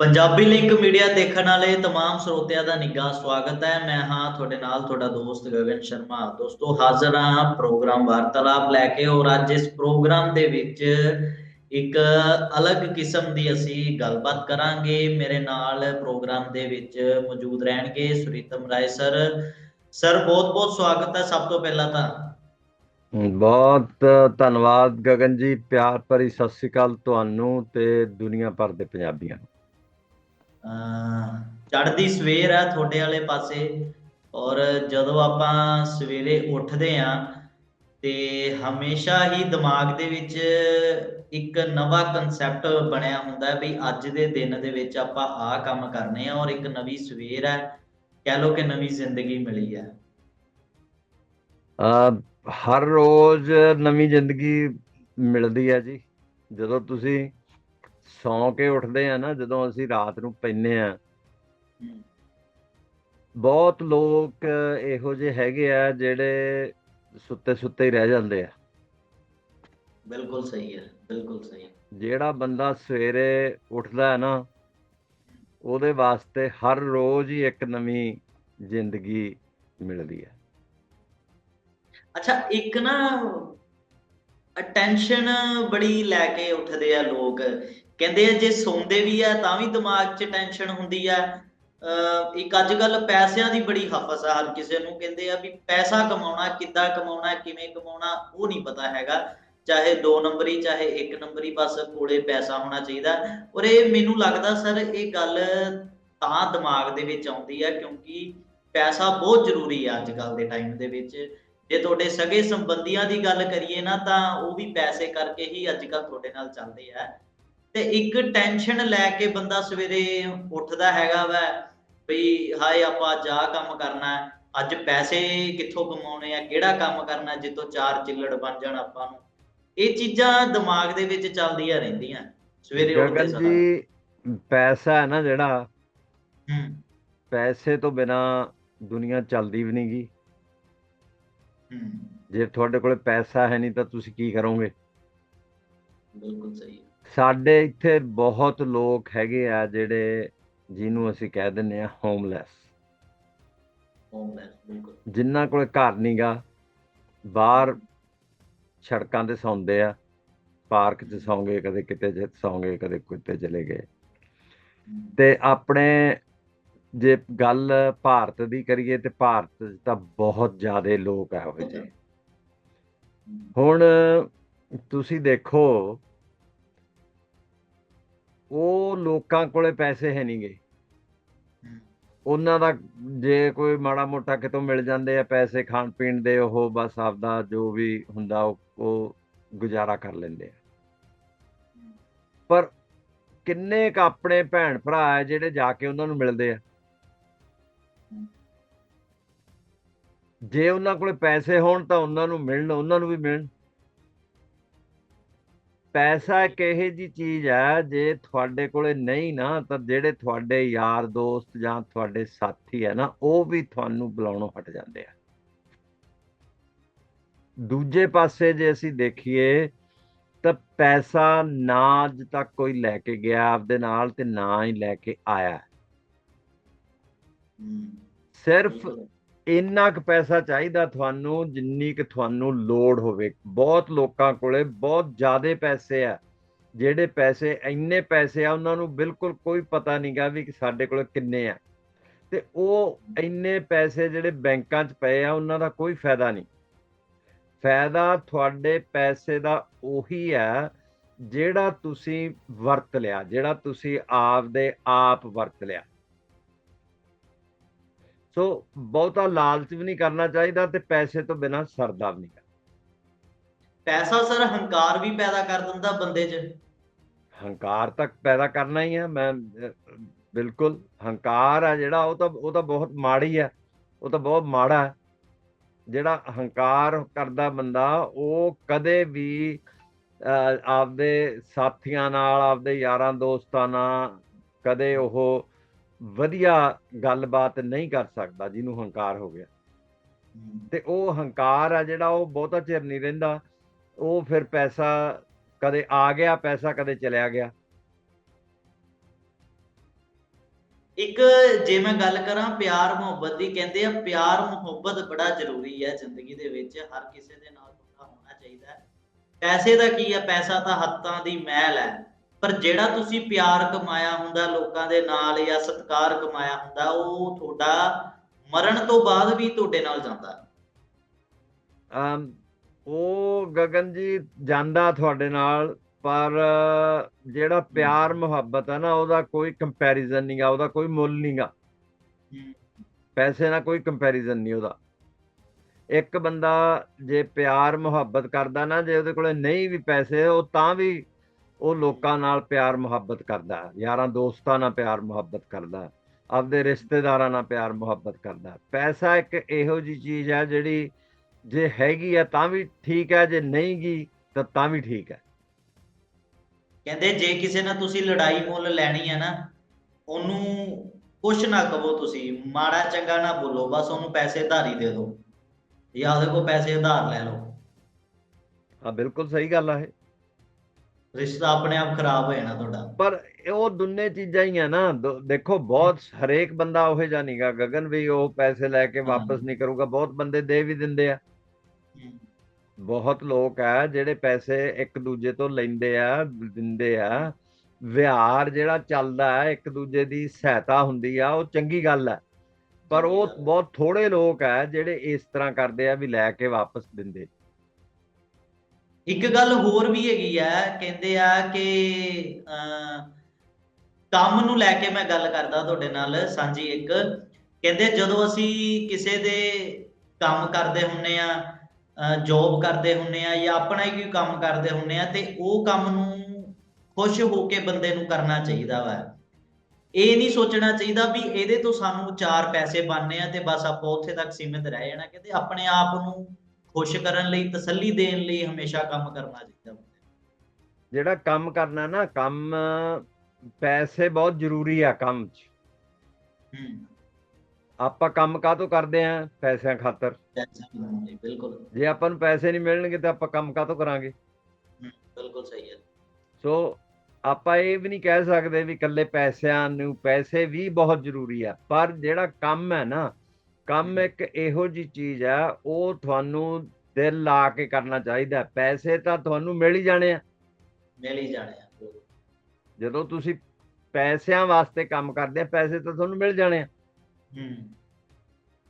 Punjabi link media ਦੇਖਣ ਵਾਲੇ तमाम ਸਰੋਤਿਆਂ ਦਾ ਨਿੱਘਾ ਸਵਾਗਤ ਹੈ ਮੈਂ ਹਾਂ ਤੁਹਾਡੇ ਨਾਲ ਤੁਹਾਡਾ ਦੋਸਤ ਗਗਨ ਸ਼ਰਮਾ ਦੋਸਤੋ ਹਾਜ਼ਰ ਹਾਂ ਪ੍ਰੋਗਰਾਮ ਵਾਰਤਾਲਾਪ ਲੈ ਕੇ ਔਰ ਅੱਜ ਇਸ ਪ੍ਰੋਗਰਾਮ ਦੇ ਵਿੱਚ ਇੱਕ ਅਲੱਗ ਕਿਸਮ ਦੀ ਅਸੀਂ ਗੱਲਬਾਤ ਕਰਾਂਗੇ ਮੇਰੇ ਨਾਲ ਪ੍ਰੋਗਰਾਮ ਦੇ ਵਿੱਚ ਮੌਜੂਦ ਰਹਿਣਗੇ ਸੁਰੀਤਮ ਰਾਏ ਸਰ ਸਰ ਬਹੁਤ ਬਹੁਤ ਸਵਾਗਤ ਹੈ ਸਭ ਤੋਂ ਪਹਿਲਾਂ ਤਾਂ ਬਹੁਤ ਧੰਨਵਾਦ ਗਗਨ ਜੀ ਪਿਆਰ ਭਰੀ ਸਤਿ ਸ੍ਰੀ ਅਕਾਲ ਤੁਹਾਨੂੰ ਤੇ ਦੁਨੀਆ ਭਰ ਦੇ ਪੰਜਾਬੀਆਂ ਨੂੰ ਅਹ ਚੜ੍ਹਦੀ ਸਵੇਰ ਹੈ ਤੁਹਾਡੇ ਵਾਲੇ ਪਾਸੇ ਔਰ ਜਦੋਂ ਆਪਾਂ ਸਵੇਰੇ ਉੱਠਦੇ ਆਂ ਤੇ ਹਮੇਸ਼ਾ ਹੀ ਦਿਮਾਗ ਦੇ ਵਿੱਚ ਇੱਕ ਨਵਾਂ ਕਨਸੈਪਟ ਬਣਿਆ ਹੁੰਦਾ ਹੈ ਵੀ ਅੱਜ ਦੇ ਦਿਨ ਦੇ ਵਿੱਚ ਆਪਾਂ ਆਹ ਕੰਮ ਕਰਨੇ ਆ ਔਰ ਇੱਕ ਨਵੀਂ ਸਵੇਰ ਹੈ ਕਹਿ ਲੋ ਕਿ ਨਵੀਂ ਜ਼ਿੰਦਗੀ ਮਿਲੀ ਹੈ ਅਹ ਹਰ ਰੋਜ਼ ਨਵੀਂ ਜ਼ਿੰਦਗੀ ਮਿਲਦੀ ਹੈ ਜੀ। ਜਦੋਂ ਤੁਸੀਂ ਸੌਂ ਕੇ ਉੱਠਦੇ ਆ ਨਾ ਜਦੋਂ ਅਸੀਂ ਰਾਤ ਨੂੰ ਪੈਂਦੇ ਆ। ਬਹੁਤ ਲੋਕ ਇਹੋ ਜਿਹੇ ਹੈਗੇ ਆ ਜਿਹੜੇ ਸੁੱਤੇ ਸੁੱਤੇ ਹੀ ਰਹਿ ਜਾਂਦੇ ਆ। ਬਿਲਕੁਲ ਸਹੀ ਹੈ ਬਿਲਕੁਲ ਸਹੀ। ਜਿਹੜਾ ਬੰਦਾ ਸਵੇਰੇ ਉੱਠਦਾ ਹੈ ਨਾ ਉਹਦੇ ਵਾਸਤੇ ਹਰ ਰੋਜ਼ ਹੀ ਇੱਕ ਨਵੀਂ ਜ਼ਿੰਦਗੀ ਮਿਲਦੀ ਹੈ। ਅੱਛਾ ਇੱਕ ਨਾ ਅਟੈਂਸ਼ਨ ਬੜੀ ਲੈ ਕੇ ਉੱਠਦੇ ਆ ਲੋਕ। ਕਹਿੰਦੇ ਜੇ ਸੌਂਦੇ ਵੀ ਆ, ਤਾਂ ਵੀ ਦਿਮਾਗ 'ਚ ਟੈਨਸ਼ਨ ਹੁੰਦੀ ਆ। ਇੱਕ ਅੱਜ ਕੱਲ ਪੈਸਿਆਂ ਦੀ ਬੜੀ ਹਫਸ ਆ, ਹਰ ਕਿਸੇ ਨੂੰ ਕਹਿੰਦੇ ਆ ਵੀ ਪੈਸਾ ਕਮਾਉਣਾ, ਕਿੱਦਾਂ ਕਮਾਉਣਾ, ਕਿਵੇਂ ਕਮਾਉਣਾ, ਉਹ ਨਹੀਂ ਪਤਾ ਹੈਗਾ। ਚਾਹੇ 2 ਨੰਬਰੀ, ਚਾਹੇ 1 ਨੰਬਰੀ, ਬਸ ਕੋਲੇ ਪੈਸਾ ਹੋਣਾ ਚਾਹੀਦਾ। ਔਰ ਇਹ ਮੈਨੂੰ ਲੱਗਦਾ ਸਰ, ਇਹ ਗੱਲ ਤਾਂ ਦਿਮਾਗ ਦੇ ਵਿੱਚ ਆਉਂਦੀ ਆ, ਕਿਉਂਕਿ ਪੈਸਾ ਬਹੁਤ ਜ਼ਰੂਰੀ ਆ ਅੱਜ ਕੱਲ ਦੇ ਟਾਈਮ ਦੇ ਵਿੱਚ। ਜੇ ਤੁਹਾਡੇ ਸਗੇ ਸੰਬੰਧੀਆਂ ਦੀ ਗੱਲ ਕਰੀਏ ਨਾ, ਤਾਂ ਉਹ ਵੀ ਪੈਸੇ ਕਰਕੇ ਹੀ ਅੱਜ ਕੱਲ ਤੁਹਾਡੇ ਨਾਲ ਚੱਲਦੇ ਆ। ਤੇ ਇੱਕ ਟੈਨਸ਼ਨ ਲੈ ਕੇ ਬੰਦਾ ਸਵੇਰੇ ਉੱਠਦਾ ਹੈਗਾ ਵਾ ਵੀ ਹਾਏ ਆਪਾਂ ਆਹ ਕੰਮ ਕਰਨਾ ਅੱਜ ਪੈਸੇ ਕਿੱਥੋਂ ਕਮਾਉਣੇ ਆ ਕਿਹੜਾ ਕੰਮ ਕਰਨਾ ਜਿੱਤੋਂ ਚਾਰ ਚਿੱਲੜ ਬਣ ਜਾਣ ਆਪਾਂ ਨੂੰ। ਇਹ ਚੀਜ਼ਾਂ ਦਿਮਾਗ ਦੇ ਵਿੱਚ ਚੱਲਦੀਆਂ ਰਹਿੰਦੀਆਂ ਸਵੇਰੇ ਉੱਠਦੇ ਸਾਰ ਜੀ ਪੈਸਾ ਹੈ ਨਾ ਜਿਹੜਾ ਹੂੰ। ਪੈਸੇ ਤੋਂ ਬਿਨਾ ਦੁਨੀਆ ਚੱਲਦੀ ਵੀ ਨਹੀਂਗੀ ਹੂੰ। ਜੇ ਤੁਹਾਡੇ ਕੋਲੇ ਪੈਸਾ ਹੈ ਨਹੀਂ ਤਾਂ ਤੁਸੀਂ ਕੀ ਕਰੋਗੇ? ਬਿਲਕੁਲ ਸਹੀ। ਸਾਡੇ ਇੱਥੇ ਬਹੁਤ ਲੋਕ ਹੈਗੇ ਆ ਜਿਹੜੇ ਜਿਹਨੂੰ ਅਸੀਂ ਕਹਿ ਦਿੰਦੇ ਆ ਹੋਮਲੈਸ ਹੋਮਲੈਸ ਬਿਲਕੁਲ। ਜਿਨ੍ਹਾਂ ਕੋਲੇ ਘਰ ਨਹੀਂਗਾ ਬਾਹਰ ਸੜਕਾਂ ਤੇ ਸੌਂਦੇ ਆ ਪਾਰਕ 'ਚ ਸੌਂਗੇ ਕਦੇ ਕਿਤੇ ਚ ਸੌਂਗੇ ਕਦੇ ਕਿਤੇ ਚਲੇ ਗਏ। ਤੇ ਆਪਣੇ ਜੇ ਗੱਲ ਭਾਰਤ ਦੀ ਕਰੀਏ ਤੇ ਭਾਰਤ 'ਚ ਤਾਂ ਬਹੁਤ ਜ਼ਿਆਦੇ ਲੋਕ ਆ ਉਹ ਜਿਹੇ। ਹੂੰ, ਹੁਣ ਤੁਸੀਂ ਦੇਖੋ ਉਹ ਲੋਕਾਂ ਕੋਲੇ ਪੈਸੇ ਹੈ ਨਹੀਂਗੇ ਹੂੰ, ਉਹਨਾਂ ਦਾ ਜੇ ਕੋਈ ਮਾੜਾ ਮੋਟਾ ਕਿਤੋਂ ਮਿਲ ਜਾਂਦੇ ਆ ਪੈਸੇ ਖਾਣ ਪੀਣ ਦੇ ਉਹ ਬਸ ਆਪਦਾ ਜੋ ਵੀ ਹੁੰਦਾ ਉਹ ਉਹ ਗੁਜ਼ਾਰਾ ਕਰ ਲੈਂਦੇ ਆ। ਪਰ ਕਿੰਨੇ ਕ ਆਪਣੇ ਭੈਣ ਭਰਾ ਆ ਜਿਹੜੇ ਜਾ ਕੇ ਉਹਨਾਂ ਨੂੰ ਮਿਲਦੇ ਆ? ਜੇ ਉਹਨਾਂ ਕੋਲੇ ਪੈਸੇ ਹੋਣ ਤਾਂ ਉਹਨਾਂ ਨੂੰ ਮਿਲਣ ਉਹਨਾਂ ਨੂੰ ਵੀ ਮਿਲਣ। ਪੈਸਾ ਇੱਕ ਇਹੋ ਜੀ ਚੀਜ਼ ਹੈ ਜੇ ਤੁਹਾਡੇ ਕੋਲੇ ਨਹੀਂ ਨਾ ਤਾਂ ਜਿਹੜੇ ਤੁਹਾਡੇ ਯਾਰ ਦੋਸਤ ਜਾਂ ਤੁਹਾਡੇ ਸਾਥੀ ਹੈ ਨਾ ਉਹ ਵੀ ਤੁਹਾਨੂੰ ਬੁਲਾਉਣੋਂ ਹਟ ਜਾਂਦੇ ਆ। ਦੂਜੇ ਪਾਸੇ ਜੇ ਅਸੀਂ ਦੇਖੀਏ ਤਾਂ ਪੈਸਾ ਨਾ ਅੱਜ ਤੱਕ ਕੋਈ ਲੈ ਕੇ ਗਿਆ ਆਪਦੇ ਨਾਲ ਤੇ ਨਾ ਹੀ ਲੈ ਕੇ ਆਇਆ। ਸਿਰਫ। ਇੰਨਾ ਕੁ ਪੈਸਾ ਚਾਹੀਦਾ ਤੁਹਾਨੂੰ, ਜਿੰਨੀ ਕੁ ਤੁਹਾਨੂੰ ਲੋੜ ਹੋਵੇ। ਬਹੁਤ ਲੋਕਾਂ ਕੋਲੇ ਬਹੁਤ ਜ਼ਿਆਦਾ ਪੈਸੇ ਆ। ਜਿਹੜੇ ਪੈਸੇ ਇੰਨੇ ਪੈਸੇ ਆ, ਉਹਨਾਂ ਨੂੰ ਬਿਲਕੁਲ ਕੋਈ ਪਤਾ ਨਹੀਂਗਾ ਵੀ ਸਾਡੇ ਕੋਲ ਕਿੰਨੇ ਆ। ਤੇ ਉਹ ਇੰਨੇ ਪੈਸੇ ਜਿਹੜੇ ਬੈਂਕਾਂ 'ਚ ਪਏ ਆ, ਉਹਨਾਂ ਦਾ ਕੋਈ ਫਾਇਦਾ ਨਹੀਂ। ਫਾਇਦਾ ਤੁਹਾਡੇ ਪੈਸੇ ਦਾ ਉਹੀ ਆ, ਜਿਹੜਾ ਤੁਸੀਂ ਵਰਤ ਲਿਆ, ਜਿਹੜਾ ਤੁਸੀਂ ਆਪਦੇ ਆਪ ਵਰਤ ਲਿਆ। ਸੋ ਬਹੁਤਾ ਲਾਲਚ ਵੀ ਨਹੀਂ ਕਰਨਾ ਚਾਹੀਦਾ ਤੇ ਪੈਸੇ ਤੋਂ ਬਿਨਾ ਸਰਦਾ ਵੀ ਨਹੀਂ ਪੈਸਾ ਸਰ ਹੰਕਾਰ ਵੀ ਪੈਦਾ ਕਰ ਦਿੰਦਾ ਬੰਦੇ 'ਚ। ਹੰਕਾਰ ਤੱਕ ਪੈਦਾ ਕਰਨਾ ਹੀ ਹੈ ਮੈਂ ਬਿਲਕੁਲ ਹੰਕਾਰ ਆ ਜਿਹੜਾ ਉਹ ਤਾਂ ਉਹ ਤਾਂ ਬਹੁਤ ਮਾੜੀ ਹੈ ਉਹ ਤਾਂ ਬਹੁਤ ਮਾੜਾ ਹੈ ਜਿਹੜਾ ਹੰਕਾਰ ਕਰਦਾ ਬੰਦਾ ਉਹ ਕਦੇ ਵੀ ਆਪਦੇ ਸਾਥੀਆਂ ਨਾਲ ਆਪਦੇ ਯਾਰਾਂ ਦੋਸਤਾਂ ਨਾਲ ਕਦੇ ਉਹ ਵਧੀਆ ਗੱਲਬਾਤ ਨਹੀਂ ਕਰ ਸਕਦਾ ਜਿਹਨੂੰ ਹੰਕਾਰ ਹੋ ਗਿਆ। ਤੇ ਉਹ ਹੰਕਾਰ ਆ ਜਿਹੜਾ ਉਹ ਬਹੁਤਾ ਚਿਰ ਨਹੀਂ ਰਹਿੰਦਾ। ਉਹ ਫਿਰ ਪੈਸਾ ਕਦੇ ਆ ਗਿਆ ਪੈਸਾ ਕਦੇ ਚਲਿਆ ਗਿਆ। ਇੱਕ ਜੇ ਮੈਂ ਗੱਲ ਕਰਾਂ ਪਿਆਰ ਮੁਹੱਬਤ ਦੀ ਕਹਿੰਦੇ ਆ ਪਿਆਰ ਮੁਹੱਬਤ ਬੜਾ ਜ਼ਰੂਰੀ ਹੈ ਜ਼ਿੰਦਗੀ ਦੇ ਵਿੱਚ ਹਰ ਕਿਸੇ ਦੇ ਨਾਲ ਤੁਹਾਡਾ ਹੋਣਾ ਚਾਹੀਦਾ ਹੈ। ਪੈਸੇ ਦਾ ਕੀ ਹੈ? ਪੈਸਾ ਤਾਂ ਹੱਥਾਂ ਦੀ ਮੈਲ ਹੈ। ਪਰ ਜਿਹੜਾ ਤੁਸੀਂ ਪਿਆਰ ਕਮਾਇਆ ਹੁੰਦਾ ਲੋਕਾਂ ਦੇ ਨਾਲ ਜਾਂ ਸਤਿਕਾਰ ਕਮਾਇਆ ਹੁੰਦਾ ਉਹ ਤੁਹਾਡਾ ਮਰਨ ਤੋਂ ਬਾਅਦ ਵੀ ਤੁਹਾਡੇ ਨਾਲ ਜਾਂਦਾ ਹੈ। ਅਮ ਉਹ ਗਗਨ ਜੀ ਜਾਂਦਾ ਤੁਹਾਡੇ ਨਾਲ ਪਰ ਜਿਹੜਾ ਪਿਆਰ ਮੁਹੱਬਤ ਹੈ ਨਾ ਉਹਦਾ ਕੋਈ ਕੰਪੈਰੀਜ਼ਨ ਨਹੀਂਗਾ ਉਹਦਾ ਕੋਈ ਮੁੱਲ ਨਹੀਂਗਾ ਹਮ, ਪੈਸੇ ਨਾਲ ਕੋਈ ਕੰਪੈਰੀਜ਼ਨ ਨਹੀਂ ਉਹਦਾ। ਇੱਕ ਬੰਦਾ ਜੇ ਪਿਆਰ ਮੁਹੱਬਤ ਕਰਦਾ ਨਾ ਜੇ ਉਹਦੇ ਕੋਲੇ ਨਹੀਂ ਵੀ ਪੈਸੇ ਉਹ ਤਾਂ ਵੀ ਉਹ ਲੋਕਾਂ ਨਾਲ ਪਿਆਰ ਮੁਹੱਬਤ ਕਰਦਾ ਯਾਰਾਂ ਦੋਸਤਾਂ ਨਾਲ ਪਿਆਰ ਮੁਹੱਬਤ ਕਰਦਾ ਆਪਦੇ ਰਿਸ਼ਤੇਦਾਰਾਂ ਨਾਲ ਪਿਆਰ ਮੁਹੱਬਤ ਕਰਦਾ। ਪੈਸਾ ਇੱਕ ਇਹੋ ਜੀ ਚੀਜ਼ ਹੈ ਜਿਹੜੀ ਜੇ ਹੈਗੀ ਹੈ ਤਾਂ ਵੀ ਠੀਕ ਹੈ ਜੇ ਨਹੀਂ ਗੀ ਤਾਂ ਤਾਂ ਵੀ ਠੀਕ ਹੈ। ਕਹਿੰਦੇ ਜੇ ਕਿਸੇ ਨਾਲ ਤੁਸੀਂ ਲੜਾਈ ਮੁੱਲ ਲੈਣੀ ਹੈ ਨਾ ਉਹਨੂੰ ਕੁਛ ਨਾ ਕਹੋ ਤੁਸੀਂ ਮਾੜਾ ਚੰਗਾ ਨਾ ਬੋਲੋ ਬਸ ਉਹਨੂੰ ਪੈਸੇ ਉਧਾਰੀ ਦੇ ਦਿਓ। ਜਾਂ ਉਹਦੇ ਕੋਲ ਪੈਸੇ ਉਧਾਰ ਲੈ ਲਓ। ਹਾਂ ਬਿਲਕੁਲ ਸਹੀ ਗੱਲ ਆ ਇਹ। ਰਿਸ਼ਤਾ ਆਪਣੇ ਆਪ ਖਰਾਬ ਹੋ ਜਾਣਾ ਤੁਹਾਡਾ। ਪਰ ਉਹ ਦੁੰਨੇ ਚੀਜ਼ਾਂ ਹੀ ਆ ਨਾ ਦੇਖੋ ਬਹੁਤ ਹਰੇਕ ਬੰਦਾ ਉਹੇ ਨਹੀਂਗਾ ਗਗਨ ਵੀ ਉਹ ਪੈਸੇ ਲੈ ਕੇ ਵਾਪਸ ਨਹੀਂ ਕਰੂਗਾ ਬਹੁਤ ਬੰਦੇ ਦੇ ਵੀ ਦਿੰਦੇ ਆ। ਬਹੁਤ ਲੋਕ ਆ ਜਿਹੜੇ ਪੈਸੇ ਇੱਕ ਦੂਜੇ ਤੋਂ ਲੈਂਦੇ ਆ ਦਿੰਦੇ ਆ। ਵਿਹਾਰ ਜਿਹੜਾ ਚੱਲਦਾ ਹੈ ਇੱਕ ਦੂਜੇ ਦੀ ਸਹਾਇਤਾ ਹੁੰਦੀ ਆ ਉਹ ਚੰਗੀ ਗੱਲ ਹੈ ਪਰ ਉਹ। ਬਹੁਤ ਥੋੜੇ ਲੋਕ ਆ ਜਿਹੜੇ ਇਸ ਤਰ੍ਹਾਂ ਕਰਦੇ ਆ ਵੀ ਲੈ ਕੇ ਵਾਪਸ ਦਿੰਦੇ। ਇੱਕ ਗੱਲ ਹੋਰ ਵੀ ਹੈਗੀ ਆ ਕਹਿੰਦੇ ਆ ਕਿ ਅਮ, ਕੰਮ ਨੂੰ ਲੈ ਕੇ ਮੈਂ ਗੱਲ ਕਰਦਾ ਤੁਹਾਡੇ ਨਾਲ ਸਾਂਝੀ ਇੱਕ। ਕਹਿੰਦੇ ਜਦੋਂ ਅਸੀਂ ਕਿਸੇ ਦੇ ਕੰਮ ਕਰਦੇ ਹੁੰਨੇ ਆ ਜੌਬ ਕਰਦੇ ਹੁੰਨੇ ਆ ਜਾਂ ਆਪਣਾ ਹੀ ਕੋਈ ਕੰਮ ਕਰਦੇ ਹੁੰਨੇ ਆ ਤੇ ਉਹ ਕੰਮ ਨੂੰ ਖੁਸ਼ ਹੋ ਕੇ ਬੰਦੇ ਨੂੰ ਕਰਨਾ ਚਾਹੀਦਾ ਵਾ। ਇਹ ਨਹੀਂ ਸੋਚਣਾ ਚਾਹੀਦਾ ਵੀ ਇਹਦੇ ਤੋਂ ਸਾਨੂੰ ਚਾਰ ਪੈਸੇ ਬਣਨੇ ਆ ਤੇ ਬਸ ਆਪਾਂ ਉੱਥੇ ਤੱਕ ਸੀਮਿਤ ਰਹਿ ਜਾਣਾ। ਕਹਿੰਦੇ ਆਪਣੇ ਆਪ ਨੂੰ ਖੁਸ਼ ਕਰਨ ਲਈ ਤਸੱਲੀ ਦੇਣ ਲਈ ਹਮੇਸ਼ਾ ਕੰਮ ਕਰਨਾ ਚਾਹੀਦਾ। ਜਿਹੜਾ ਕੰਮ ਕਰਨਾ ਨਾ ਕੰਮ ਪੈਸੇ ਬਹੁਤ ਜ਼ਰੂਰੀ ਆ ਕੰਮ 'ਚ। ਹੂੰ। ਆਪਾਂ ਕੰਮ ਕਾਹਤੋਂ ਕਰਦੇ ਆ? ਪੈਸਿਆਂ ਖਾਤਰ। ਬਿਲਕੁਲ। ਜੇ ਆਪਾਂ ਨੂੰ ਪੈਸੇ ਨਹੀਂ ਮਿਲਣਗੇ ਤਾਂ ਆਪਾਂ ਕੰਮ ਕਾਹਤੋਂ ਕਰਾਂਗੇ? ਬਿਲਕੁਲ ਸਹੀ ਹੈ ਸੋ ਆਪਾਂ ਇਹ ਵੀ ਨਹੀਂ ਕਹਿ ਸਕਦੇ ਵੀ ਇਕੱਲੇ ਪੈਸਿਆਂ ਨੂੰ ਪੈਸੇ ਵੀ ਬਹੁਤ ਜ਼ਰੂਰੀ ਆ ਪਰ ਜਿਹੜਾ ਕੰਮ ਹੈ ਨਾ ਕੰਮ ਇੱਕ ਇਹੋ ਜੀ ਚੀਜ਼ ਆ ਉਹ ਤੁਹਾਨੂੰ ਦਿਲ ਲਾ ਕੇ ਕਰਨਾ ਚਾਹੀਦਾ ਹੈ। ਪੈਸੇ ਤਾਂ ਤੁਹਾਨੂੰ ਮਿਲ ਹੀ ਜਾਣੇ ਆ ਮਿਲ ਹੀ ਜਾਣੇ ਆ। ਜਦੋਂ ਤੁਸੀਂ ਪੈਸਿਆਂ ਵਾਸਤੇ ਕੰਮ ਕਰਦੇ ਆ ਪੈਸੇ ਤਾਂ ਤੁਹਾਨੂੰ ਮਿਲ ਜਾਣੇ ਆ ਹੂੰ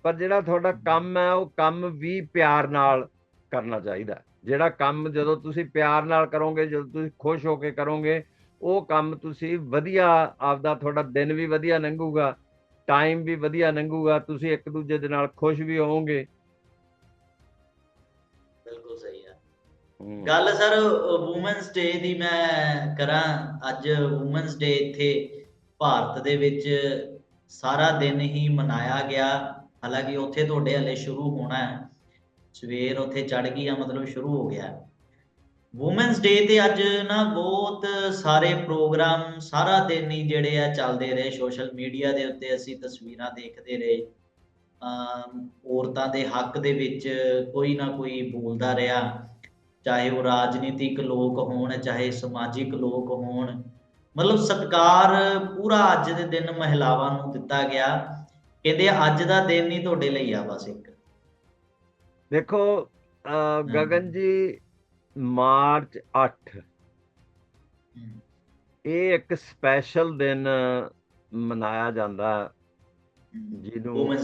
ਪਰ ਜਿਹੜਾ ਤੁਹਾਡਾ ਕੰਮ ਹੈ ਉਹ ਕੰਮ ਵੀ ਪਿਆਰ ਨਾਲ ਕਰਨਾ ਚਾਹੀਦਾ ਹੈ। ਜਿਹੜਾ ਕੰਮ ਜਦੋਂ ਤੁਸੀਂ ਪਿਆਰ ਨਾਲ ਕਰੋਗੇ ਜਦੋਂ ਤੁਸੀਂ ਖੁਸ਼ ਹੋ ਕੇ ਕਰੋਗੇ ਉਹ ਕੰਮ ਤੁਸੀਂ ਵਧੀਆ ਆਪਦਾ ਤੁਹਾਡਾ ਦਿਨ ਵੀ ਵਧੀਆ ਲੰਘੂਗਾ ਟਾਈਮ ਵੀ ਵਧੀਆ ਲੰਘੂਗਾ ਤੁਸੀਂ ਇੱਕ ਦੂਜੇ ਦੇ ਨਾਲ ਖੁਸ਼ ਵੀ ਹੋਵੋਗੇ। ਬਿਲਕੁਲ ਸਹੀ ਹੈ। ਗੱਲ ਸਰ ਔਮਨਸ ਡੇ ਦੀ ਮੈਂ ਕਰਾਂ ਅੱਜ ਔਮਨਸ ਡੇ ਇੱਥੇ ਭਾਰਤ ਦੇ ਵਿੱਚ ਸਾਰਾ ਦਿਨ ਹੀ ਮਨਾਇਆ ਗਿਆ। ਹਾਲਾਂਕਿ ਉੱਥੇ ਤੁਹਾਡੇ ਹਲੇ ਸ਼ੁਰੂ ਹੋਣਾ ਹੈ। ਸਵੇਰ ਉੱਥੇ ਚੜ ਗਈ ਆ ਮਤਲਬ ਸ਼ੁਰੂ ਹੋ ਗਿਆ। ਔਮਨਸ ਡੇ ਤੇ ਅੱਜ ਨਾ ਬਹੁਤ ਸਾਰੇ ਪ੍ਰੋਗਰਾਮ ਸਾਰਾ ਦਿਨ ਹੀ ਜਿਹੜੇ ਆ ਚੱਲਦੇ ਰਹੇ। ਸੋਸ਼ਲ ਮੀਡੀਆ ਦੇ ਉੱਤੇ ਅਸੀਂ ਤਸਵੀਰਾਂ ਦੇਖਦੇ ਰਹੇ। ਔਰਤਾਂ ਦੇ ਹੱਕ ਦੇ ਵਿੱਚ ਕੋਈ ਨਾ ਕੋਈ ਬੋਲਦਾ ਰਿਹਾ। ਚਾਹੇ ਉਹ ਰਾਜਨੀਤਿਕ ਲੋਕ ਹੋਣ ਚਾਹੇ ਸਮਾਜਿਕ ਲੋਕ ਹੋਣ। ਮਤਲਬ ਸਤਿਕਾਰ ਪੂਰਾ ਅੱਜ ਦੇ ਦਿਨ ਮਹਿਲਾਵਾਂ ਨੂੰ ਦਿੱਤਾ ਗਿਆ। ਕਹਿੰਦੇ ਅੱਜ ਦਾ ਦਿਨ ਹੀ ਤੁਹਾਡੇ ਲਈ ਆ ਬਸ ਇੱਕ। ਦੇਖੋ ਗਗਨ ਜੀ ਮਾਰਚ 8 ਇਹ ਇੱਕ ਸਪੈਸ਼ਲ ਦਿਨ ਮਨਾਇਆ ਜਾਂਦਾ ਜਿਹਨੂੰ